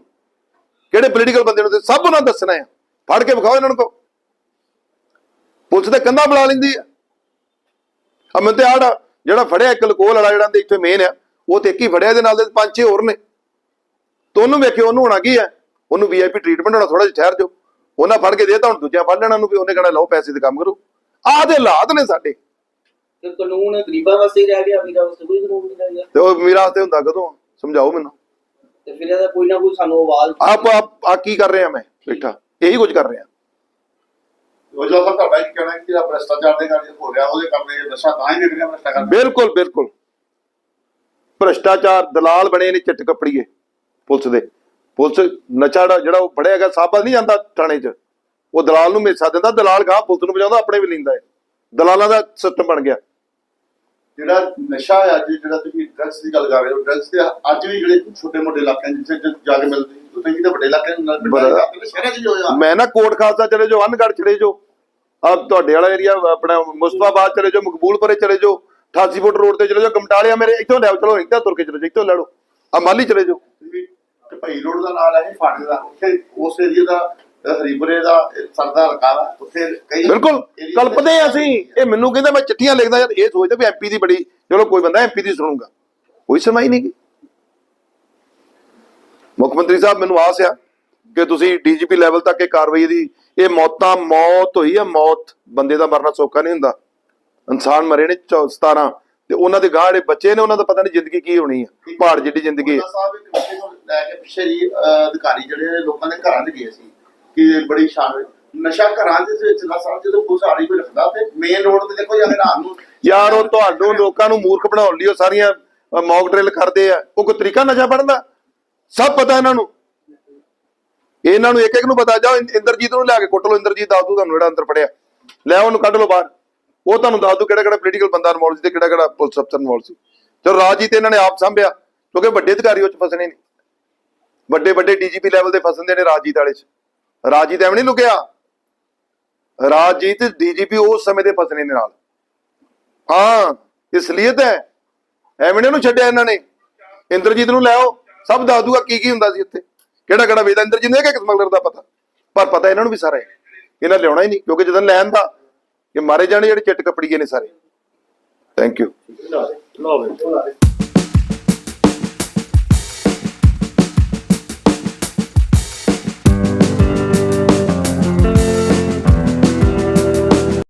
ਕਿਹੜੇ ਪੋਲੀਟੀਕਲ ਬੰਦੇ ਨੂੰ ਸਭ ਉਹਨਾਂ ਨੂੰ ਦੱਸਣਾ ਆ। ਫੜ ਕੇ ਵਿਖਾਓ ਇਹਨਾਂ ਨੂੰ ਕੋ ਪੁਲਿਸ ਤੇ ਕੰਧਾ ਬੁਲਾ ਲੈਂਦੀ ਆ। ਅਮਨ ਤੇ ਆੜਾ ਜਿਹੜਾ ਫੜਿਆ ਇੱਕ ਲਕੋਲ ਵਾਲਾ ਜਿਹੜਾ ਤੇ ਇੱਥੇ ਮੇਨ ਆ ਉਹ ਤੇ ਇੱਕ ਹੀ ਫੜਿਆ ਇਹਦੇ ਨਾਲ ਦੇ ਪੰਜ ਛੇ ਹੋਰ ਨੇ। ਤੇ ਉਹਨੂੰ ਵੇਖਿਓ ਉਹਨੂੰ ਹੋਣਾ ਕੀ ਹੈ ਉਹਨੂੰ ਵੀਆਈਪੀ ਟ੍ਰੀਟਮੈਂਟ ਹੋਣਾ ਥੋੜਾ ਜਿਹਾ ਠਹਿਰ ਜੋ ਉਹਨਾਂ ਫੜ ਕੇ ਦੇ ਤਾਂ ਹੁਣ ਦੂਜਿਆਂ ਫੜ ਲੈਣਾ ਨੂੰ ਵੀ ਉਹਨੇ ਕਹਿਣਾ ਲਓ ਪੈਸੇ ਦੇ ਕੰਮ ਕਰੋ। ਆਹ ਦੇ ਹਾਲਾਤ ਨੇ ਸਾਡੇ। ਕਿ ਕਾਨੂੰਨ ਗਰੀਬਾਂ ਵਾਸਤੇ ਹੀ ਰਹਿ ਗਿਆ ਅਮੀਰਾਂ ਵਾਸਤੇ ਕੋਈ ਕਾਨੂੰਨ ਨਹੀਂ ਰਹਿ ਗਿਆ। ਤੇ ਉਹ ਮੇਰਾ ਤੇ ਹੁੰਦਾ ਕਦੋਂ? ਸਮਝਾਓ ਮੈਨੂੰ। ਤੇ ਫਿਰ ਇਹਦਾ ਕੋਈ ਨਾ ਕੋਈ ਸਾਨੂੰ ਆਵਾਜ਼ ਆਪ ਆ ਕੀ ਕਰ ਰਿਹਾ ਮੈਂ? ਬੈਠਾ। ਇਹੀ ਕੁਝ ਕਰ ਰਿਹਾ। ਉਹ ਜੋ ਸਭ ਤੁਹਾਡਾ ਕੀ ਕਹਿਣਾ ਹੈ ਕਿ ਜਿਹੜਾ ਭ੍ਰਸ਼ਟਾਚਾਰ ਦੇ ਕਾਰਨ ਹੋ ਰਿਹਾ ਉਹਦੇ ਕਾਰਨ ਇਹ ਨਸ਼ਾ ਤਾਂ ਹੀ ਵਿਕ ਰਿਹਾ ਭ੍ਰਸ਼ਟਾਚਾਰ ਬਿਲਕੁਲ ਬਿਲਕੁਲ। ਭ੍ਰਸ਼ਟਾਚਾਰ ਦਲਾਲ ਬਣੇ ਨੇ ਚਿੱਟ ਕੱਪੜੀਏ ਪੁਲਿਸ ਦੇ। ਪੁਲਿਸ ਨਸ਼ਾ ਜਿਹੜਾ ਜਿਹੜਾ ਉਹ ਫੜਿਆ ਗਿਆ ਸਾਬਾ ਨਹੀਂ ਜਾਂਦਾ ਥਾਣੇ 'ਚ। ਉਹ ਦਲਾਲ ਨੂੰ ਮੇਸਾ ਦਿੰਦਾ ਦਲਾਲ ਗਾਹ ਪੁਲਿਸ ਨੂੰ ਵਜਾਉਂਦਾ ਆਪਣੇ ਵੀ ਲੈਂਦਾ ਹੈ। ਦਲਾਲਾਂ ਦਾ ਸਿਸਟਮ ਬਣ ਗਿਆ। ਜਿਹੜਾ ਨਸ਼ਾ ਹੈ ਅੱਜ ਜਿਹੜਾ ਤੁਸੀਂ ਡਰੱਗਸ ਦੀ ਗੱਲ ਕਰ ਰਹੇ ਹੋ ਡਰੱਗਸ ਦੇ ਅੱਜ ਵੀ ਜਿਹੜੇ ਛੋਟੇ ਮੋਟੇ ਇਲਾਕਿਆਂ ਜਿੱਥੇ ਜਿੱਥੇ ਜਾ ਕੇ ਮਿਲਦੇ ਵੱਡੇ ਸ਼ਹਿਰਾਂ 'ਚ ਵੀ ਹੋਇਆ ਮੈਂ ਨਾ ਕੋਟ ਖਾਲਸਾ ਚਲੇ ਜਾਓ ਅਨਗੜ ਚਲੇ ਜਾਓ। ਆ ਤੁਹਾਡੇ ਵਾਲਾ ਏਰੀਆ ਆਪਣਾ ਮੁਸਤਾਬਾਦ ਚਲੇ ਜਾਓ ਮਕਬੂਲਪੁਰੇ ਚਲੇ ਜਾਓ 88 ਫੁੱਟ ਰੋਡ ਤੇ ਚਲੇ ਜਾਓ ਗਮਟਾਲਿਆ ਮੇਰੇ ਇੱਥੋਂ ਲੈ ਚਲੋ ਇੱਥੇ ਤੁਰ ਕੇ ਚਲੇ ਜਾਓ ਇੱਥੋਂ ਲੈ ਲਓ। ਆ ਮਾਲੀ ਚਲੇ ਜਾਓ। ਤੇ ਭਾਈ ਰੋਡ ਦਾ ਨਾਲ ਹੈ ਫਾਟਕ ਦਾ ਉੱਥੇ ਉਸ ਏਰੀਆ ਦਾ ਹਰੀਪੁਰੇ ਦਾ ਸਰਦਾ ਹਲਕਾ ਵਾ ਉੱਥੇ ਕਈ ਬਿਲਕੁਲ ਕਲਪਦੇ ਅਸੀਂ। ਇਹ ਮੈਨੂੰ ਕਹਿੰਦਾ ਮੈਂ ਚਿੱਠੀਆਂ ਲਿਖਦਾ ਯਾਰ ਇਹ ਸੋਚਦਾ ਵੀ ਐਮਪੀ ਦੀ ਬੜੀ ਚਲੋ ਕੋਈ ਬੰਦਾ ਐਮਪੀ ਦੀ ਸੁਣੂਗਾ। ਕੋਈ ਸੁਣਵਾਈ ਨਹੀਂ ਮੁੱਖ ਮੰਤਰੀ ਸਾਹਿਬ ਮੈਨੂੰ ਆਸ ਆ ਕਿ ਤੁਸੀਂ ਡੀਜੀਪੀ ਲੈਵਲ ਤੱਕ ਇਹ ਕਾਰਵਾਈ ਦੀ ਇਹ ਮੌਤਾਂ ਮੌਤ ਹੋਈ ਆ ਮੌਤ ਬੰਦੇ ਦਾ ਮਰਨਾ ਸੌਖਾ ਨਹੀਂ ਹੁੰਦਾ। ਇਨਸਾਨ ਮਰੇ ਨੇ 17 ਤੇ ਉਹਨਾਂ ਦੇ ਗਾਹ ਜਿਹੜੇ ਬੱਚੇ ਨੇ ਉਹਨਾਂ ਦਾ ਪਤਾ ਨਹੀਂ ਜ਼ਿੰਦਗੀ ਕੀ ਹੋਣੀ ਆ ਪਹਾੜ ਜਿੱਡੀ ਜ਼ਿੰਦਗੀ ਬੰਦਾ ਆ ਸਾਹਿਬ ਇੱਕ ਬੱਚੇ ਨੂੰ ਲੈ ਕੇ ਪਿੱਛੇ ਜੀ ਅਹ ਅਧਿਕਾਰੀ ਜਿਹੜੇ ਲੋਕਾਂ ਦੇ ਘਰਾਂ 'ਚ ਗਏ ਸੀ ਕਿ ਬੜੀ ਸ਼ਾਨ ਨਸ਼ਾ ਘਰਾਂ ਦੇ ਵਿੱਚ ਨਾ ਸਾਹਿਬ ਜਦੋਂ ਪੁਲਿਸ ਆੜੀ ਕੋਈ ਰੱਖਦਾ ਤੇ ਮੇਨ ਰੋਡ ਤੇ ਦੇਖੋ ਜਾਂ ਰਾਤ ਨੂੰ ਯਾਰ ਉਹ ਤੁਹਾਨੂੰ ਲੋਕਾਂ ਨੂੰ ਮੂਰਖ ਬਣਾਉਣ ਲਈ ਉਹ ਸਾਰੀਆਂ ਮੌਕ ਡਰਿਲ ਕਰਦੇ ਆ। ਉਹ ਕੋਈ ਤਰੀਕਾ ਨਸ਼ਾ ਪੜਨ ਦਾ? ਸਭ ਪਤਾ ਇਹਨਾਂ ਨੂੰ। ਇਹਨਾਂ ਨੂੰ ਇੱਕ ਇੱਕ ਨੂੰ ਪਤਾ। ਜਾਓ ਇੰਦਰਜੀਤ ਨੂੰ ਲਿਆ ਕੇ ਕੁੱਟ ਲਓ। ਇੰਦਰਜੀਤ ਦੱਸ ਦੂ ਤੁਹਾਨੂੰ ਜਿਹੜਾ ਅੰਦਰ ਪੜਿਆ ਲੈ ਉਹਨੂੰ ਕੱਢ ਲਓ ਬਾਹਰ। ਉਹ ਤੁਹਾਨੂੰ ਦੱਸ ਦੂ ਕਿਹੜਾ ਕਿਹੜਾ ਪੋਲੀਟੀਕਲ ਬੰਦਾ ਇਨਵੋਲਵ ਸੀ ਤੇ ਕਿਹੜਾ ਕਿਹੜਾ ਪੁਲਿਸ ਅਫਸਰ ਇਨਵੋਲਵ ਸੀ ਚਲੋ ਰਾਜਜੀਤ ਇਹਨਾਂ ਨੇ ਆਪ ਸੰਭਿਆ। ਕਿਉਂਕਿ ਵੱਡੇ ਅਧਿਕਾਰੀ ਉਹ ਚ ਫਸਣੇ ਨੇ ਵੱਡੇ ਵੱਡੇ ਡੀਜੀਪੀ ਲੈਵਲ ਦੇ ਫਸਣਦੇ ਨੇ ਰਾਜਜੀਤ ਵਾਲੇ ਚ। ਰਾਜਜੀਤ ਐਵੇਂ ਨਹੀਂ ਲੁਕਿਆ। ਰਾਜਜੀਤ ਡੀਜੀਪੀ ਉਸ ਸਮੇਂ ਦੇ ਫਸਣੇ ਨੇ ਨਾਲ। ਹਾਂ ਇਸਲੀਅਤ ਹੈ ਐਵੇਂ ਨੀ ਉਹਨੂੰ ਛੱਡਿਆ ਇਹਨਾਂ ਨੇ। ਇੰਦਰਜੀਤ ਨੂੰ ਲੈ ਆਓ। ਸਭ ਦੱਸ ਦੂਗਾ ਕੀ ਕੀ ਹੁੰਦਾ ਸੀ ਇੱਥੇ। ਕਿਹੜਾ ਕਿਹੜਾ ਵੇਚਦਾ ਇੰਦਰਜੀਤ ਨੂੰ ਇੱਕ ਸਮਗਲਰ ਦਾ ਪਤਾ? ਪਰ ਪਤਾ ਇਹਨਾਂ ਨੂੰ ਵੀ ਸਾਰਾ ਹੈ। ਇਹਨਾਂ ਲਿਆਉਣਾ ਹੀ ਨਹੀਂ, ਕਿਉਂਕਿ ਜਦੋਂ ਲੈਣ ਦਾ, ਇਹ ਮਾਰੇ ਜਾਣੇ ਜਿਹੜੇ ਚਿੱਟ ਕੱਪੜੀਏ ਨੇ ਸਾਰੇ। Thank you